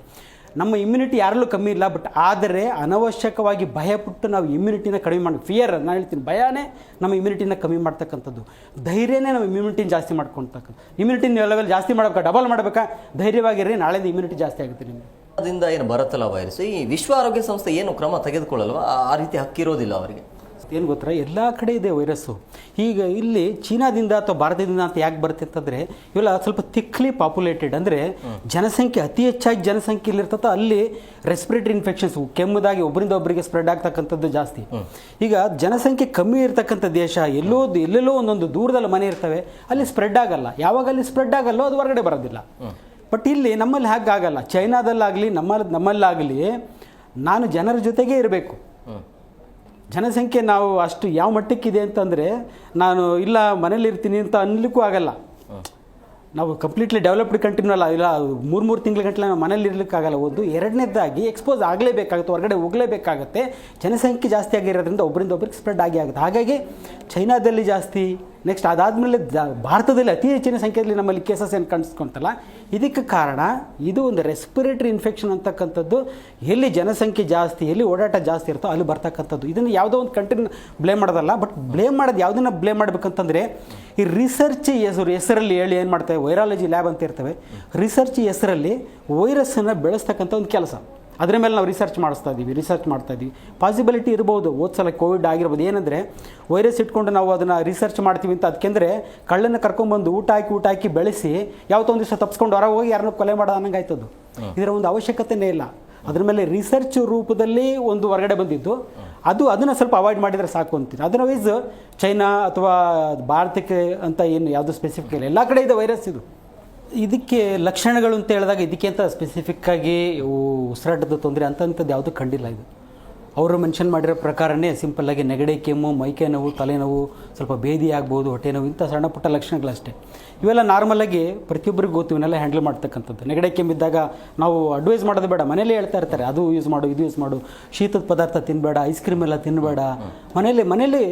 ನಮ್ಮ ಇಮ್ಯುನಿಟಿ ಯಾರಲ್ಲೂ ಕಮ್ಮಿ ಇಲ್ಲ ಬಟ್ ಆದರೆ ಅನವಶ್ಯಕವಾಗಿ ಭಯಪಟ್ಟು ನಾವು ಇಮ್ಯುನಿಟಿನ ಕಡಿಮೆ ಮಾಡಿ ಫಿಯರ್ ನಾನು ಹೇಳ್ತೀನಿ, ಭಯನೇ ನಮ್ಮ ಇಮ್ಯುನಿಟಿನ ಕಮ್ಮಿ ಮಾಡ್ತಕ್ಕಂಥದ್ದು. ಧೈರ್ಯನೇ ನಮ್ಮ ಇಮ್ಯುನಿಟಿನ ಜಾಸ್ತಿ ಮಾಡ್ಕೊಳ್ತಕ್ಕಂಥ ಇಮ್ಯುನಿಟಿ ಲೆವೆಲ್ ಜಾಸ್ತಿ ಮಾಡಬೇಕಾ ಡಬಲ್ ಮಾಡಬೇಕಾ? ಧೈರ್ಯವಾಗಿರ್ರಿ, ನಾಳೆಯಿಂದ ಇಮ್ಯುನಿಟಿ ಜಾಸ್ತಿ ಆಗುತ್ತೆ ನಿಮಗೆ. ಅದರಿಂದ ಏನು ಬರುತ್ತಲ್ಲ ವೈರಸ್ ಈ ವಿಶ್ವ ಆರೋಗ್ಯ ಸಂಸ್ಥೆ ಏನು ಕ್ರಮ ತೆಗೆದುಕೊಳ್ಳಲ್ವಾ? ಆ- ಆ ರೀತಿ ಹಕ್ಕಿರೋದಿಲ್ಲ ಅವರಿಗೆ. ಏನು ಗೊತ್ತಾ ಎಲ್ಲ ಕಡೆ ಇದೆ ವೈರಸ್ಸು. ಈಗ ಇಲ್ಲಿ ಚೀನಾದಿಂದ ಅಥವಾ ಭಾರತದಿಂದ ಅಂತ ಯಾಕೆ ಬರುತ್ತೆ ಅಂತಂದರೆ ಇವೆಲ್ಲ ಸ್ವಲ್ಪ ತಿಕ್ಲಿ ಪಾಪ್ಯುಲೇಟೆಡ್ ಅಂದರೆ ಜನಸಂಖ್ಯೆ ಅತಿ ಹೆಚ್ಚಾಗಿ ಜನಸಂಖ್ಯೆ ಇಲ್ಲಿರ್ತದ ಅಲ್ಲಿ ರೆಸ್ಪಿರೇಟರಿ ಇನ್ಫೆಕ್ಷನ್ಸ್ ಕೆಮ್ಮದಾಗಿ ಒಬ್ಬರಿಂದ ಒಬ್ಬರಿಗೆ ಸ್ಪ್ರೆಡ್ ಆಗ್ತಕ್ಕಂಥದ್ದು ಜಾಸ್ತಿ. ಈಗ ಜನಸಂಖ್ಯೆ ಕಮ್ಮಿ ಇರ್ತಕ್ಕಂಥ ದೇಶ, ಎಲ್ಲೋ ಎಲ್ಲೆಲ್ಲೋ ಒಂದೊಂದು ದೂರದಲ್ಲಿ ಮನೆ ಇರ್ತವೆ, ಅಲ್ಲಿ ಸ್ಪ್ರೆಡ್ ಆಗಲ್ಲ. ಯಾವಾಗ ಅಲ್ಲಿ ಸ್ಪ್ರೆಡ್ ಆಗಲ್ಲೋ ಅದು ಹೊರಗಡೆ ಬರೋದಿಲ್ಲ. ಬಟ್ ಇಲ್ಲಿ ನಮ್ಮಲ್ಲಿ ಹಾಗಾಗಲ್ಲ. ಚೈನಾದಲ್ಲಾಗಲಿ ನಮ್ಮ ನಮ್ಮಲ್ಲಾಗಲಿ, ನಾನು ಜನರ ಜೊತೆಗೇ ಇರಬೇಕು. ಜನಸಂಖ್ಯೆ ನಾವು ಅಷ್ಟು ಯಾವ ಮಟ್ಟಕ್ಕಿದೆ ಅಂತಂದರೆ ನಾನು ಇಲ್ಲ ಮನೇಲಿ ಇರ್ತೀನಿ ಅಂತ ಅನ್ಲಿಕ್ಕೂ ಆಗಲ್ಲ. ನಾವು ಕಂಪ್ಲೀಟ್ಲಿ ಡೆವಲಪ್ಡ್ ಕಂಟ್ರಿನೂ ಅಲ್ಲ, ಇಲ್ಲ ಮೂರು ಮೂರು ತಿಂಗಳ ಗಂಟಲೆ ನಾವು ಮನೇಲಿ ಇರಲಿಕ್ಕಾಗಲ್ಲ ಒಂದು ಎರಡನೇದಾಗಿ ಎಕ್ಸ್ಪೋಸ್ ಆಗಲೇಬೇಕಾಗುತ್ತೆ, ಹೊರಗಡೆ ಹೋಗಲೇಬೇಕಾಗತ್ತೆ. ಜನಸಂಖ್ಯೆ ಜಾಸ್ತಿ ಆಗಿರೋದ್ರಿಂದ ಒಬ್ಬರಿಂದ ಒಬ್ಬರಿಗೆ ಸ್ಪ್ರೆಡ್ ಆಗಿ ಆಗುತ್ತೆ. ಹಾಗಾಗಿ ಚೈನಾದಲ್ಲಿ ಜಾಸ್ತಿ ನೆಕ್ಸ್ಟ್ ಅದಾದಮೇಲೆ ಭಾರತದಲ್ಲಿ ಅತಿ ಹೆಚ್ಚಿನ ಸಂಖ್ಯೆಯಲ್ಲಿ ನಮ್ಮಲ್ಲಿ ಕೇಸಸ್ ಏನು ಕಾಣಿಸ್ಕೊಂತಲ್ಲ, ಇದಕ್ಕೆ ಕಾರಣ ಇದು ಒಂದು ರೆಸ್ಪಿರೇಟರಿ ಇನ್ಫೆಕ್ಷನ್ ಅಂತಕ್ಕಂಥದ್ದು, ಎಲ್ಲಿ ಜನಸಂಖ್ಯೆ ಜಾಸ್ತಿ, ಎಲ್ಲಿ ಓಡಾಟ ಜಾಸ್ತಿ ಇರುತ್ತೋ ಅಲ್ಲಿ ಬರ್ತಕ್ಕಂಥದ್ದು. ಇದನ್ನು ಯಾವುದೋ ಒಂದು ಕಂಟ್ರಿನ ಬ್ಲೇಮ್ ಮಾಡೋದಲ್ಲ ಬಟ್ ಬ್ಲೇಮ್ ಮಾಡೋದು ಯಾವುದನ್ನ ಬ್ಲೇಮ್ ಮಾಡಬೇಕಂತಂದರೆ, ಈ ರಿಸರ್ಚ್ ಹೆಸರು, ಹೆಸರಲ್ಲಿ ಹೇಳಿ ಏನು ಮಾಡ್ತವೆ ವೈರಾಲಜಿ ಲ್ಯಾಬ್ ಅಂತ ಇರ್ತವೆ ರಿಸರ್ಚ್ ಹೆಸರಲ್ಲಿ ವೈರಸ್ಸನ್ನು ಬೆಳೆಸ್ತಕ್ಕಂಥ ಒಂದು ಕೆಲಸ. ಅದರ ಮೇಲೆ ನಾವು ರಿಸರ್ಚ್ ಮಾಡಿಸ್ತಾ ಇದ್ದೀವಿ ರಿಸರ್ಚ್ ಮಾಡ್ತಾ ಇದ್ದೀವಿ ಪಾಸಿಬಿಲಿಟಿ ಇರ್ಬೋದು ಸಲ ಕೋವಿಡ್ ಆಗಿರ್ಬೋದು. ಏನಂದರೆ ವೈರಸ್ ಇಟ್ಕೊಂಡು ನಾವು ಅದನ್ನು ರಿಸರ್ಚ್ ಮಾಡ್ತೀವಿ ಅಂತ ಅದಕ್ಕೆಂದರೆ ಕಳ್ಳನ್ನು ಕರ್ಕೊಂಡ್ಬಂದು ಊಟ ಹಾಕಿ ಊಟ ಹಾಕಿ ಬೆಳೆಸಿ ಯಾವತ್ತೋ ಒಂದು ದಿವಸ ತಪ್ಪಿಸ್ಕೊಂಡು ಹೊರಗೆ ಹೋಗಿ ಯಾರನ್ನೂ ಕೊಲೆ ಮಾಡೋ ಅನ್ನಂಗೆ ಆಯ್ತದ್ದು ಇದರ ಒಂದು ಅವಶ್ಯಕತೆಯೇ ಇಲ್ಲ. ಅದ್ರ ಮೇಲೆ ರಿಸರ್ಚ್ ರೂಪದಲ್ಲಿ ಒಂದು ಹೊರಗಡೆ ಬಂದಿದ್ದು. ಅದು ಅದನ್ನು ಸ್ವಲ್ಪ ಅವಾಯ್ಡ್ ಮಾಡಿದರೆ ಸಾಕು ಅಂತೀನಿ ಅದರ್ವೈಸ್ ಚೈನಾ ಅಥವಾ ಭಾರತಕ್ಕೆ ಅಂತ ಏನು ಯಾವುದು ಸ್ಪೆಸಿಫಿಕ್ ಇಲ್ಲ. ಎಲ್ಲ ಕಡೆ ಇದೆ ವೈರಸ್ ಇದು. ಇದಕ್ಕೆ ಲಕ್ಷಣಗಳು ಅಂತ ಹೇಳಿದಾಗ ಇದಕ್ಕೆ ಅಂತ ಸ್ಪೆಸಿಫಿಕ್ಕಾಗಿ ಉಸಿರಾಟದ ತೊಂದರೆ ಅಂತಂಥದ್ದು ಯಾವುದೂ ಕಂಡಿಲ್ಲ ಇದು. ಅವರು ಮೆನ್ಷನ್ ಮಾಡಿರೋ ಪ್ರಕಾರನೇ ಸಿಂಪಲ್ಲಾಗಿ ನೆಗಡಿ, ಕೆಮ್ಮು, ಮೈಕೈ ನೋವು ತಲೆನೋವು ಸ್ವಲ್ಪ ಭೇದಿ ಆಗ್ಬೋದು, ಹೊಟ್ಟೆ ನೋವು, ಇಂಥ ಸಣ್ಣ ಪುಟ್ಟ ಲಕ್ಷಣಗಳಷ್ಟೇ ಇವೆಲ್ಲ ನಾರ್ಮಲಾಗಿ ಪ್ರತಿಯೊಬ್ಬರಿಗೂ ಗೊತ್ತು ಇವನ್ನೆಲ್ಲ ಹ್ಯಾಂಡಲ್ ಮಾಡ್ತಕ್ಕಂಥದ್ದು. ನೆಗಡಿ ಕೆಮ್ಮಿದ್ದಾಗ ನಾವು ಅಡ್ವೈಸ್ ಮಾಡೋದು ಬೇಡ. ಮನೇಲೇ ಹೇಳ್ತಾ ಇರ್ತಾರೆ, ಅದು ಯೂಸ್ ಮಾಡು, ಇದು ಯೂಸ್ ಮಾಡು. ಶೀತದ ಪದಾರ್ಥ ತಿನ್ನಬೇಡ ಐಸ್ ಕ್ರೀಮ್ ಎಲ್ಲ ತಿನ್ನಬೇಡ ಮನೇಲಿ ಮನೇಲಿ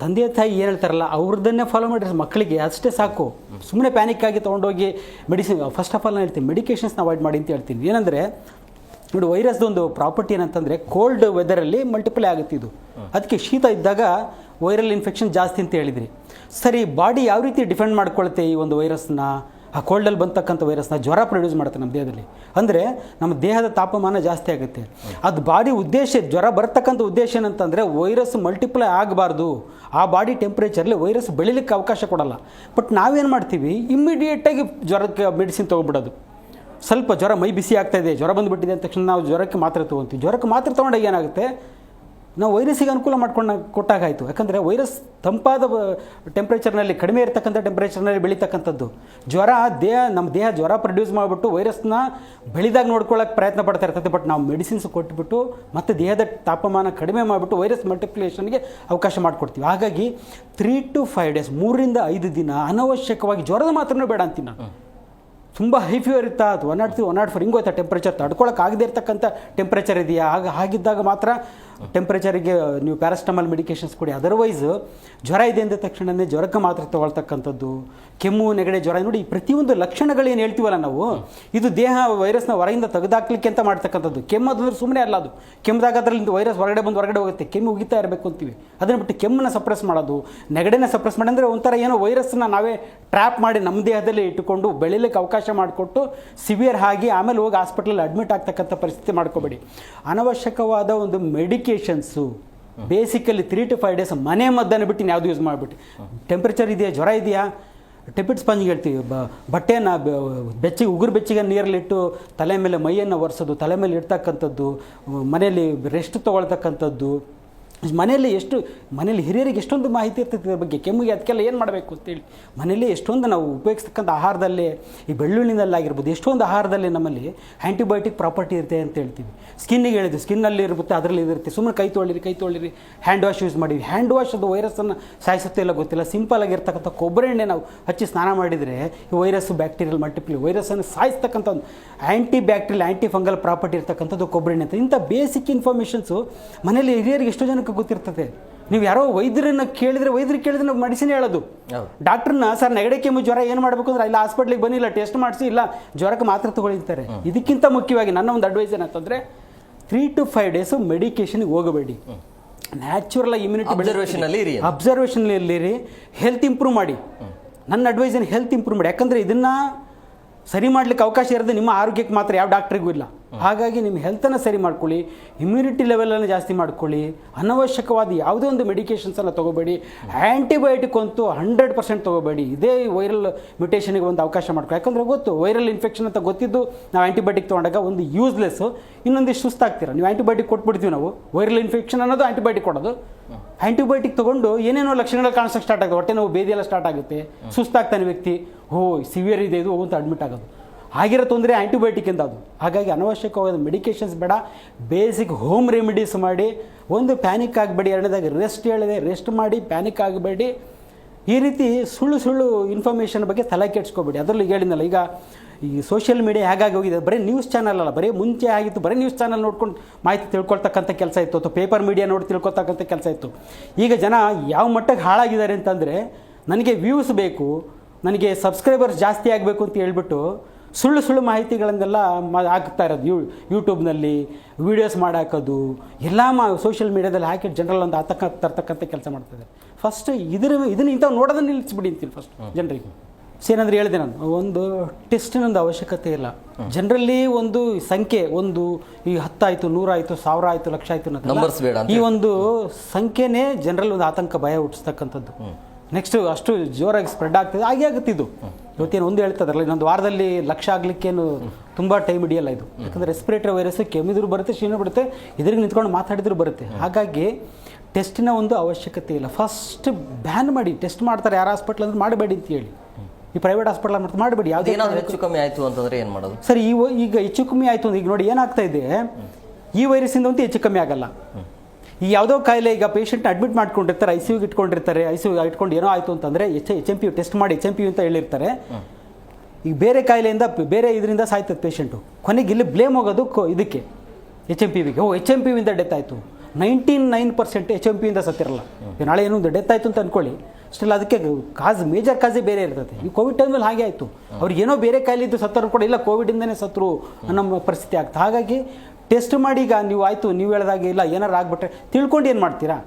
ತಂದೆ ತಾಯಿ ಏನು ಹೇಳ್ತಾರಲ್ಲ, ಅವ್ರದ್ದನ್ನೇ ಫಾಲೋ ಮಾಡಿರಿ ಮಕ್ಕಳಿಗೆ ಅಷ್ಟೇ ಸಾಕು. ಸುಮ್ಮನೆ ಪ್ಯಾನಿಕ್ ಆಗಿ ತೊಗೊಂಡೋಗಿ ಮೆಡಿಸಿನ್ ಫಸ್ಟ್ ಆಫ್ ಆಲ್ ನಾನು ಹೇಳ್ತೀನಿ ಮೆಡಿಕೇಷನ್ಸ್ನ ಅವಾಯ್ಡ್ ಮಾಡಿ ಅಂತ ಹೇಳ್ತೀನಿ. ಏನಂದರೆ, ನೋಡಿ ವೈರಸ್ದು ಒಂದು ಪ್ರಾಪರ್ಟಿ ಏನಂತಂದರೆ ಕೋಲ್ಡ್ ವೆದರಲ್ಲಿ ಮಲ್ಟಿಪ್ಲೈ ಆಗುತ್ತೆ ಇದು. ಅದಕ್ಕೆ ಶೀತ ಇದ್ದಾಗ ವೈರಲ್ ಇನ್ಫೆಕ್ಷನ್ ಜಾಸ್ತಿ ಅಂತ ಹೇಳಿದ್ರಿ. ಸರಿ ಬಾಡಿ ಯಾವ ರೀತಿ ಡಿಫೆಂಡ್ ಮಾಡ್ಕೊಳ್ಳುತ್ತೆ ಈ ಒಂದು ವೈರಸ್ನ ಆ ಕೋಲ್ಡಲ್ಲಿ ಬಂತಕ್ಕಂಥ ವೈರಸ್ನ ಜ್ವರ ಪ್ರೊಡ್ಯೂಸ್ ಮಾಡುತ್ತೆ ನಮ್ಮ ದೇಹದಲ್ಲಿ. ಅಂದರೆ ನಮ್ಮ ದೇಹದ ತಾಪಮಾನ ಜಾಸ್ತಿ ಆಗುತ್ತೆ. ಅದು ಬಾಡಿ ಉದ್ದೇಶ, ಜ್ವರ ಬರ್ತಕ್ಕಂಥ ಉದ್ದೇಶ ಏನಂತಂದರೆ ವೈರಸ್ ಮಲ್ಟಿಪ್ಲೈ ಆಗಬಾರ್ದು. ಆ ಬಾಡಿ ಟೆಂಪ್ರೇಚರಲ್ಲಿ ವೈರಸ್ ಬೆಳಿಲಿಕ್ಕೆ ಅವಕಾಶ ಕೊಡಲ್ಲ. ಬಟ್ ನಾವೇನು ಮಾಡ್ತೀವಿ? ಇಮ್ಮಿಡಿಯೇಟಾಗಿ ಜ್ವರಕ್ಕೆ ಮೆಡಿಸಿನ್ ತೊಗೊಬಿಡೋದು ಸ್ವಲ್ಪ ಜ್ವರ ಮೈ ಬಿಸಿ ಆಗ್ತಾ ಇದೆ, ಜ್ವರ ಬಂದುಬಿಟ್ಟಿದೆ ಅಂದ ತಕ್ಷಣ ನಾವು ಜ್ವರಕ್ಕೆ ಮಾತ್ರೆ ತೊಗೊತೀವಿ. ಜ್ವರಕ್ಕೆ ಮಾತ್ರೆ ತೊಗೊಂಡಾಗ ಏನಾಗುತ್ತೆ? ನಾವು ವೈರಸ್ಸಿಗೆ ಅನುಕೂಲ ಮಾಡ್ಕೊಂಡು ಕೊಟ್ಟಾಗಾಯಿತು. ಯಾಕಂದರೆ ವೈರಸ್ ತಂಪಾದ ಟೆಂಪ್ರೇಚರ್ನಲ್ಲಿ ಕಡಿಮೆ ಇರತಕ್ಕಂಥ ಟೆಂಪ್ರೇಚರ್ನಲ್ಲಿ ಬೆಳೀತಕ್ಕಂಥದ್ದು. ಜ್ವರ ದೇಹ ನಮ್ಮ ದೇಹ ಜ್ವರ ಪ್ರೊಡ್ಯೂಸ್ ಮಾಡಿಬಿಟ್ಟು ವೈರಸ್ನ ಬೆಳೆದಾಗ ನೋಡ್ಕೊಳ್ಳೋಕೆ ಪ್ರಯತ್ನ ಪಡ್ತಾ ಇರ್ತದೆ ಬಟ್ ನಾವು ಮೆಡಿಸಿನ್ಸ್ ಕೊಟ್ಬಿಟ್ಟು ಮತ್ತು ದೇಹದ ತಾಪಮಾನ ಕಡಿಮೆ ಮಾಡಿಬಿಟ್ಟು ವೈರಸ್ ಮಲ್ಟಿಪ್ಲಿಕೇಷನ್ಗೆ ಅವಕಾಶ ಮಾಡಿಕೊಡ್ತೀವಿ. ಹಾಗಾಗಿ ತ್ರೀ ಟು ಫೈವ್ ಡೇಸ್ ಮೂರರಿಂದ ಐದು ದಿನ ಅನವಶ್ಯಕವಾಗಿ ಜ್ವರದ ಮಾತ್ರ ಬೇಡ ಅಂತೀನಿ ನಾನು. ತುಂಬ ಹೈ ಫೀವರ್ ಇತ್ತಾ ಅದು one naught three one naught four ಹಿಂಗೆ ಹೋಯ್ತಾ ಟೆಂಪ್ರೇಚರ್ ತಡ್ಕೊಳಕ್ಕೆ ಆಗದೇ ಇರ್ತಕ್ಕಂಥ ಟೆಂಪ್ರೇಚರ್ ಇದೆಯಾ? ಆಗ ಹಾಗಿದ್ದಾಗ ಮಾತ್ರ ಟೆಂಪ್ರೇಚರಿಗೆ ನೀವು ಪ್ಯಾರಾಸ್ಟಮಲ್ ಮೆಡಿಕೇಶನ್ಸ್ ಕೊಡಿ. ಅದರ್ವೈಸ್ ಜ್ವರ ಇದೆ ಅಂದ ತಕ್ಷಣವೇ ಜ್ವರಕ್ಕೆ ಮಾತ್ರ ತಗೊಳ್ತಕ್ಕಂಥದ್ದು, ಕೆಮ್ಮು, ನೆಗಡೆ, ಜ್ವರ, ನೋಡಿ ಪ್ರತಿಯೊಂದು ಲಕ್ಷಣಗಳು ಏನು ಹೇಳ್ತೀವಲ್ಲ ನಾವು, ಇದು ದೇಹ ವೈರಸ್ನ ಹೊರಗಿಂದ ತೆಗೆದಾಕ್ಲಿಕ್ಕೆ ಅಂತ ಮಾಡ್ತಕ್ಕಂಥದ್ದು. ಕೆಮ್ಮು ಅದಂದ್ರೆ ಸುಮ್ಮನೆ ಅಲ್ಲ ಅದು. ಕೆಮ್ಮದಾಗ ಅದರಲ್ಲಿ ವೈರಸ್ ಹೊರಗಡೆ ಬಂದು ಹೊರಗಡೆ ಹೋಗುತ್ತೆ. ಕೆಮ್ಮು ಉಗಿತಾ ಇರಬೇಕು ಅಂತೀವಿ. ಅದನ್ನು ಬಿಟ್ಟು ಕೆಮ್ಮನ್ನ ಸಪ್ರೆಸ್ ಮಾಡೋದು, ನೆಗಡೆನ ಸಪ್ರೆಸ್ ಮಾಡಿ, ಅಂದರೆ ಒಂಥರ ಏನೋ ವೈರಸ್ನ ನಾವೇ ಟ್ರ್ಯಾಪ್ ಮಾಡಿ ನಮ್ಮ ದೇಹದಲ್ಲಿ ಇಟ್ಟುಕೊಂಡು ಬೆಳಿಲಿಕ್ಕೆ ಅವಕಾಶ ಮಾಡಿಕೊಟ್ಟು ಸಿವಿಯರ್ ಆಗಿ ಆಮೇಲೆ ಹೋಗಿ ಹಾಸ್ಪಿಟ್ಲಲ್ಲಿ ಅಡ್ಮಿಟ್ ಆಗ್ತಕ್ಕಂಥ ಪರಿಸ್ಥಿತಿ ಮಾಡ್ಕೋಬೇಡಿ. ಅನವಶ್ಯಕವಾದ ಒಂದು medications basically three to five days ಮನೆ ಮದ್ದನ್ನು ಬಿಟ್ಟು ಯಾವುದು ಯೂಸ್ ಮಾಡಿಬಿಟ್ಟು. ಟೆಂಪ್ರೇಚರ್ ಇದೆಯಾ? ಜ್ವರ ಇದೆಯಾ? ಟೆಪಿಟ್ ಸ್ಪಂಜ್ ಹೇಳ್ತೀವಿ. ಬ, ಬಟ್ಟೆಯನ್ನು ಬೆಚ್ಚಿಗೆ ಉಗುರು ಬೆಚ್ಚಿಗೆ ನೀರಲ್ಲಿಟ್ಟು ತಲೆ ಮೇಲೆ ಮೈಯನ್ನು ಒರೆಸೋದು, ತಲೆ ಮೇಲೆ ಇಡ್ತಕ್ಕಂಥದ್ದು, ಮನೆಯಲ್ಲಿ ರೆಸ್ಟ್ ತೊಗೊಳ್ತಕ್ಕಂಥದ್ದು. ಮನೆಯಲ್ಲಿ ಎಷ್ಟು ಮನೇಲಿ ಹಿರಿಯರಿಗೆ ಎಷ್ಟೊಂದು ಮಾಹಿತಿ ಇರ್ತೈತೆ ಇದ್ರ ಬಗ್ಗೆ, ಕೆಮ್ಮಿಗೆ ಅದಕ್ಕೆಲ್ಲ ಏನು ಮಾಡಬೇಕು ಅಂತೇಳಿ. ಮನೆಯಲ್ಲಿ ಎಷ್ಟೊಂದು ನಾವು ಉಪಯೋಗಿಸ್ತಕ್ಕಂಥ ಆಹಾರದಲ್ಲಿ, ಈ ಬೆಳ್ಳುಳ್ಳಿನಲ್ಲಾಗಿರ್ಬೋದು ಎಷ್ಟೊಂದು ಆಹಾರದಲ್ಲಿ ನಮ್ಮಲ್ಲಿ ಆ್ಯಂಟಿಬಯೋಟಿಕ್ ಪ್ರಾಪರ್ಟಿ ಇರುತ್ತೆ ಅಂತ ಹೇಳ್ತೀವಿ. ಸ್ಕಿನ್ನಿಗೆ ಹೇಳಿದ್ವಿ ಸ್ಕಿನ್ನಲ್ಲಿ ಇರುತ್ತೆ ಅದರಲ್ಲಿ ಇರುತ್ತೆ. ಸುಮ್ಮನೆ ಕೈ ತೊಳಿರಿ ಕೈ ತೊಳಿರಿ ಹ್ಯಾಂಡ್ ವಾಶ್ ಯೂಸ್ ಮಾಡಿ ಹ್ಯಾಂಡ್ ವಾಶ್ ಅದು ವೈರಸ್ಸನ್ನು ಸಾಯಿಸುತ್ತೆ ಇಲ್ಲ ಗೊತ್ತಿಲ್ಲ. ಸಿಂಪಲ್ ಆಗಿರ್ತಕ್ಕಂಥ ಕೊಬ್ಬರಿ ಎಣ್ಣೆ ನಾವು ಹಚ್ಚಿ ಸ್ನಾನ ಮಾಡಿದರೆ ಈ ವೈರಸ್ ಬ್ಯಾಕ್ಟೀರಿಯಲ್ ಮಲ್ಟಿಪ್ಲಿ ವೈರಸ್ಸನ್ನು ಸಾಯಿಸ್ತಕ್ಕಂಥ ಒಂದು anti bacterial anti fungal property ಇರ್ತಕ್ಕಂಥದ್ದು ಕೊಬ್ಬರಿ ಎಣ್ಣೆ ಅಂತ. ಇಂಥ ಬೇಸಿಕ್ ಇನ್ಫಾರ್ಮೇಷನ್ಸು ಮನೇಲಿ ಹಿರಿಯರಿಗೆ ಎಷ್ಟೋ ಜನಕ್ಕೆ ಗೊತ್ತಿರ್ತದೆ. ನೀವು ಯಾರೋ ವೈದ್ಯರನ್ನ ಕೇಳಿದ್ರೆ ವೈದ್ಯರು ಕೇಳಿದ್ರೆ ನಾವು ಮೆಡಿಸಿನ್ ಹೇಳೋದು. ಡಾಕ್ಟರ್ನ ಡಾಕ್ಟ್ರನ್ನ ಸರ್ ನೆಗಡಿ ಕೆಮ್ಮು ಜ್ವರ ಏನು ಮಾಡಬೇಕು ಅಂದ್ರೆ ಇಲ್ಲ ಹಾಸ್ಪಿಟ್ಲಿಗೆ ಬನ್ನಿ ಇಲ್ಲ ಟೆಸ್ಟ್ ಮಾಡಿಸಿ ಇಲ್ಲ ಜ್ವರಕ್ಕೆ ಮಾತ್ರ ತಗೊಳ್ತಾರೆ ಇದಕ್ಕಿಂತ ಮುಖ್ಯವಾಗಿ ನನ್ನ ಒಂದು ಅಡ್ವೈಸ್ ಏನಂತಂದ್ರೆ ತ್ರೀ ಟು ಫೈವ್ ಡೇಸು ಮೆಡಿಕೇಶನ್ಗೆ ಹೋಗಬೇಡಿ. ನ್ಯಾಚುರಲ್ ಇಮ್ಯುನಿಟಿ ಅಲ್ಲಿ ಇರಿ. ಅಬ್ಸರ್ವೇಷನ್ ಇರಿ ಹೆಲ್ತ್ ಇಂಪ್ರೂವ್ ಮಾಡಿ. ನನ್ನ ಅಡ್ವೈಸ್ ಏನು ಹೆಲ್ತ್ ಇಂಪ್ರೂವ್ ಮಾಡಿ. ಯಾಕಂದ್ರೆ ಇದನ್ನ ಸರಿ ಮಾಡ್ಲಿಕ್ಕೆ ಅವಕಾಶ ಇರೋದು ನಿಮ್ಮ ಆರೋಗ್ಯಕ್ಕೆ ಮಾತ್ರ ಯಾವ ಡಾಕ್ಟ್ರಿಗೂ ಇಲ್ಲ. ಹಾಗಾಗಿ ನಿಮ್ಮ ಹೆಲ್ತನ್ನು ಸರಿ ಮಾಡ್ಕೊಳ್ಳಿ ಇಮ್ಯುನಿಟಿ ಲೆವೆಲನ್ನು ಜಾಸ್ತಿ ಮಾಡ್ಕೊಳ್ಳಿ ಅನವಶ್ಯಕವಾದ ಯಾವುದೇ ಒಂದು ಮೆಡಿಕೇಷನ್ಸ್ ಎಲ್ಲ ತೊಗೋಬೇಡಿ ಆ್ಯಂಟಿಬಯೋಟಿಕ್ ಅಂತೂ ಹಂಡ್ರೆಡ್ ಪರ್ಸೆಂಟ್ ತೊಗೋಬೇಡಿ. ಇದೇ ವೈರಲ್ ಮ್ಯುಟೇಷನ್ಗೆ ಒಂದು ಅವಕಾಶ ಮಾಡ್ಕೊಳ್ಳಿ. ಯಾಕಂದರೆ ಗೊತ್ತು ವೈರಲ್ ಇನ್ಫೆಕ್ಷನ್ ಅಂತ ಗೊತ್ತಿದ್ದು ನಾವು ಆ್ಯಂಟಿಬಯೋಟಿಕ್ ತೊಗೊಂಡಾಗ ಒಂದು ಯೂಸ್ಲೆಸ್ಸು ಇನ್ನೊಂದಿಷ್ಟು ಸುಸ್ತಾಗ್ತೀರ. ನೀವು ಆ್ಯಂಟಿಬಯೋಟಿಕ್ ಕೊಟ್ಬಿಡ್ತೀವಿ ನಾವು ವೈರಲ್ ಇನ್ಫೆಕ್ಷನ್ ಅನ್ನೋದು ಆ್ಯಂಟಿಬಯೋಟಿಕ್ ಕೊಡೋದು. ಆ್ಯಂಟಿಬಯೋಟಿಕ್ ತೊಗೊಂಡು ಏನೇನೋ ಲಕ್ಷಣಗಳು ಕಾಣಿಸೋಕೆ ಸ್ಟಾರ್ಟ್ ಆಗುತ್ತೆ. ಹೊಟ್ಟೆ ನೋವು ಬೇದಿ ಎಲ್ಲ ಸ್ಟಾರ್ಟ್ ಆಗುತ್ತೆ. ಸುಸ್ತಾಗ್ತಾನೆ ವ್ಯಕ್ತಿ ಓ ಸಿವಿಯರ್ ಇದೆ ಇದು ಅಂತ ಅಡ್ಮಿಟ್ ಆಗೋದು. ಆಗಿರೋ ತೊಂದರೆ ಆ್ಯಂಟಿಬಯೋಟಿಕ್ಕಿಂದ ಅದು. ಹಾಗಾಗಿ ಅನವಶ್ಯಕವಾದ ಮೆಡಿಕೇಷನ್ಸ್ ಬೇಡ. ಬೇಸಿಕ್ ಹೋಮ್ ರೆಮಿಡೀಸ್ ಮಾಡಿ. ಒಂದು ಪ್ಯಾನಿಕ್ ಆಗಬೇಡಿ, ಎರಡನೇದಾಗಿ ರೆಸ್ಟ್ ಹೇಳಿದೆ ರೆಸ್ಟ್ ಮಾಡಿ ಪ್ಯಾನಿಕ್ ಆಗಬೇಡಿ. ಈ ರೀತಿ ಸುಳ್ಳು ಸುಳ್ಳು ಇನ್ಫಾರ್ಮೇಷನ್ ಬಗ್ಗೆ ತಲೆ ಕೆಡ್ಸ್ಕೋಬೇಡಿ. ಅದರಲ್ಲಿ ಹೇಳಿದ್ನಲ್ಲ, ಈಗ ಈ ಸೋಷಿಯಲ್ ಮೀಡಿಯಾ ಹೇಗಾಗಿ ಹೋಗಿದೆ. ಬರೀ ನ್ಯೂಸ್ ಚಾನಲ್ ಅಲ್ಲ, ಬರೀ ಮುಂಚೆ ಆಗಿತ್ತು, ಬರೀ ನ್ಯೂಸ್ ಚಾನಲ್ ನೋಡ್ಕೊಂಡು ಮಾಹಿತಿ ತಿಳ್ಕೊಳ್ತಕ್ಕಂಥ ಕೆಲಸ ಇತ್ತು. ಅಥವಾ ಪೇಪರ್ ಮೀಡಿಯಾ ನೋಡಿ ತಿಳ್ಕೊತಕ್ಕಂಥ ಕೆಲಸ ಇತ್ತು. ಈಗ ಜನ ಯಾವ ಮಟ್ಟಕ್ಕೆ ಹಾಳಾಗಿದ್ದಾರೆ ಅಂತಂದರೆ, ನನಗೆ ವ್ಯೂಸ್ ಬೇಕು, ನನಗೆ ಸಬ್ಸ್ಕ್ರೈಬರ್ಸ್ ಜಾಸ್ತಿ ಆಗಬೇಕು ಅಂತ ಹೇಳ್ಬಿಟ್ಟು ಸುಳ್ಳು ಸುಳ್ಳು ಮಾಹಿತಿಗಳನ್ನೆಲ್ಲ ಮಾ ಹಾಕ್ತಾ ಇರೋದು. ಯೂ ಯೂಟ್ಯೂಬ್ನಲ್ಲಿ ವೀಡಿಯೋಸ್ ಮಾಡಾಕೋದು. ಎಲ್ಲ ಮಾ ಸೋಷಿಯಲ್ ಮೀಡಿಯಾದಲ್ಲಿ ಹಾಕಿ ಜನರಲ್ಲಿ ಒಂದು ಆತಂಕ ತರ್ತಕ್ಕಂಥ ಕೆಲಸ ಮಾಡ್ತಿದ್ದಾರೆ ಫಸ್ಟ್ ಇದ್ರ ಇದನ್ನು ಇಂಥವು ನೋಡೋದನ್ನ ನಿಲ್ಲಿಸ್ಬಿಡಿ ಅಂತೀನಿ ಫಸ್ಟ್ ಜನರಿಗೆ. ಏನಂದ್ರೆ ಹೇಳಿದೆ ನಾನು ಒಂದು ಟೆಸ್ಟಿನೊಂದು ಅವಶ್ಯಕತೆ ಇಲ್ಲ. ಜನರಲ್ಲಿ ಒಂದು ಸಂಖ್ಯೆ ಒಂದು ಈ ಹತ್ತಾಯಿತು ನೂರಾಯಿತು ಸಾವಿರ ಆಯಿತು ಲಕ್ಷ ಆಯಿತು ಈ ಒಂದು ಸಂಖ್ಯೆನೇ ಜನರಲ್ಲಿ ಒಂದು ಆತಂಕ ಭಯ ಹುಟ್ಟಿಸ್ತಕ್ಕಂಥದ್ದು. ನೆಕ್ಸ್ಟ್ ಅಷ್ಟು ಜೋರಾಗಿ ಸ್ಪ್ರೆಡ್ ಆಗ್ತದೆ. ಹಾಗೆ ಆಗುತ್ತೆ ಇದು. ಇವತ್ತೇನು ಒಂದು ಹೇಳ್ತದಲ್ಲ ಇನ್ನೊಂದು ವಾರದಲ್ಲಿ ಲಕ್ಷ ಆಗ್ಲಿಕ್ಕೇನು ತುಂಬ ಟೈಮ್ ಹಿಡಿಯಲ್ಲ ಇದು. ಯಾಕಂದ್ರೆ ರೆಸ್ಪಿರೇಟರಿ ವೈರಸ್ ಕೆಮ್ಮಿದ್ರು ಬರುತ್ತೆ ಶೀನ ಬಿಡುತ್ತೆ ಇದ್ರಿಗೆ ನಿಂತ್ಕೊಂಡು ಮಾತಾಡಿದ್ರು ಬರುತ್ತೆ. ಹಾಗಾಗಿ ಟೆಸ್ಟಿನ ಒಂದು ಅವಶ್ಯಕತೆ ಇಲ್ಲ. ಫಸ್ಟ್ ಬ್ಯಾನ್ ಮಾಡಿ. ಟೆಸ್ಟ್ ಮಾಡ್ತಾರೆ ಯಾರು ಹಾಸ್ಪಿಟ್ಲ್ ಅಂದ್ರೆ ಮಾಡಬೇಡಿ ಅಂತ ಹೇಳಿ. ಈ ಪ್ರೈವೇಟ್ ಹಾಸ್ಪಿಟಲ್ ಮಾಡ್ತಾರೆ. ಮಾಡಬೇಡಿ. ಯಾವ್ದು ಹೆಚ್ಚು ಕಮ್ಮಿ ಆಯಿತು ಅಂತಂದ್ರೆ ಏನು ಮಾಡೋದು? ಸರ್ ಈ ಈಗ ಹೆಚ್ಚು ಕಮ್ಮಿ ಆಯಿತು ಈಗ ನೋಡಿ ಏನಾಗ್ತಾ ಇದೆ? ಈ ವೈರಸ್ಸಿಂದ ಅಂತೂ ಹೆಚ್ಚು ಕಮ್ಮಿ ಆಗಲ್ಲ. ಈ ಯಾವುದೋ ಕಾಯಿಲೆ ಈಗ ಪೇಷಂಟ್ ಅಡ್ಮಿಟ್ ಮಾಡ್ಕೊಂಡಿರ್ತಾರೆ ಐ ಸಿ ಯುಗೆ ಇಟ್ಕೊಂಡಿರ್ತಾರೆ ಐ ಸಿ ಯು ಇಟ್ಕೊಂಡು ಏನೋ ಆಯಿತು ಅಂತಂದರೆ H H M P test ಮಾಡಿ ಎಚ್ ಎಂ ಪಿ ಅಂತ ಹೇಳಿರ್ತಾರೆ. ಈಗ ಬೇರೆ ಕಾಯಿಲೆಯಿಂದ ಬೇರೆ ಇದರಿಂದ ಸಾಯ್ತದೆ ಪೇಷಂಟು ಕೊನೆಗೆ ಇಲ್ಲಿ ಬ್ಲೇಮ್ ಹೋಗೋದು ಕೊ- ಇದಕ್ಕೆ ಎಚ್ ಎಂ ಪಿ ವಿಗೆ. ಓ ಎಚ್ ಎಂ ಪಿ ವಿಂದ ಡೆತ್ ಆಯಿತು. Nineteen nine percent H M ಪಿಯಿಂದ ಸತ್ತಿರಲ್ಲ. ನಾಳೆ ಏನೋ ಒಂದು ಡೆತ್ ಆಯಿತು ಅಂತ ಅಂದ್ಕೊಳ್ಳಿ ಸ್ಟಿಲ್ ಅದಕ್ಕೆ ಕಾಸ್ ಮೇಜರ್ ಕಾಸೇ ಬೇರೆ ಇರ್ತದೆ. ಈ ಕೋವಿಡ್ ಟೈಮಲ್ಲಿ ಹಾಗೆ ಆಯಿತು. ಅವ್ರಿಗೆ ಏನೋ ಬೇರೆ ಕಾಯಿಲೆ ಇದ್ದು ಸತ್ತರು ಕೂಡ ಇಲ್ಲ ಕೋವಿಡಿಂದನೇ ಸತ್ರು ಅನ್ನೋ ಪರಿಸ್ಥಿತಿ ಆಗ್ತದೆ ಹಾಗಾಗಿ ಟೆಸ್ಟ್ ಮಾಡಿ ಈಗ ನೀವು ಆಯಿತು ನೀವು ಹೇಳ್ದಾಗೆ ಇಲ್ಲ ಏನಾರು ಆಗ್ಬಿಟ್ರೆ ತಿಳ್ಕೊಂಡು ಏನು ಮಾಡ್ತೀರಾ?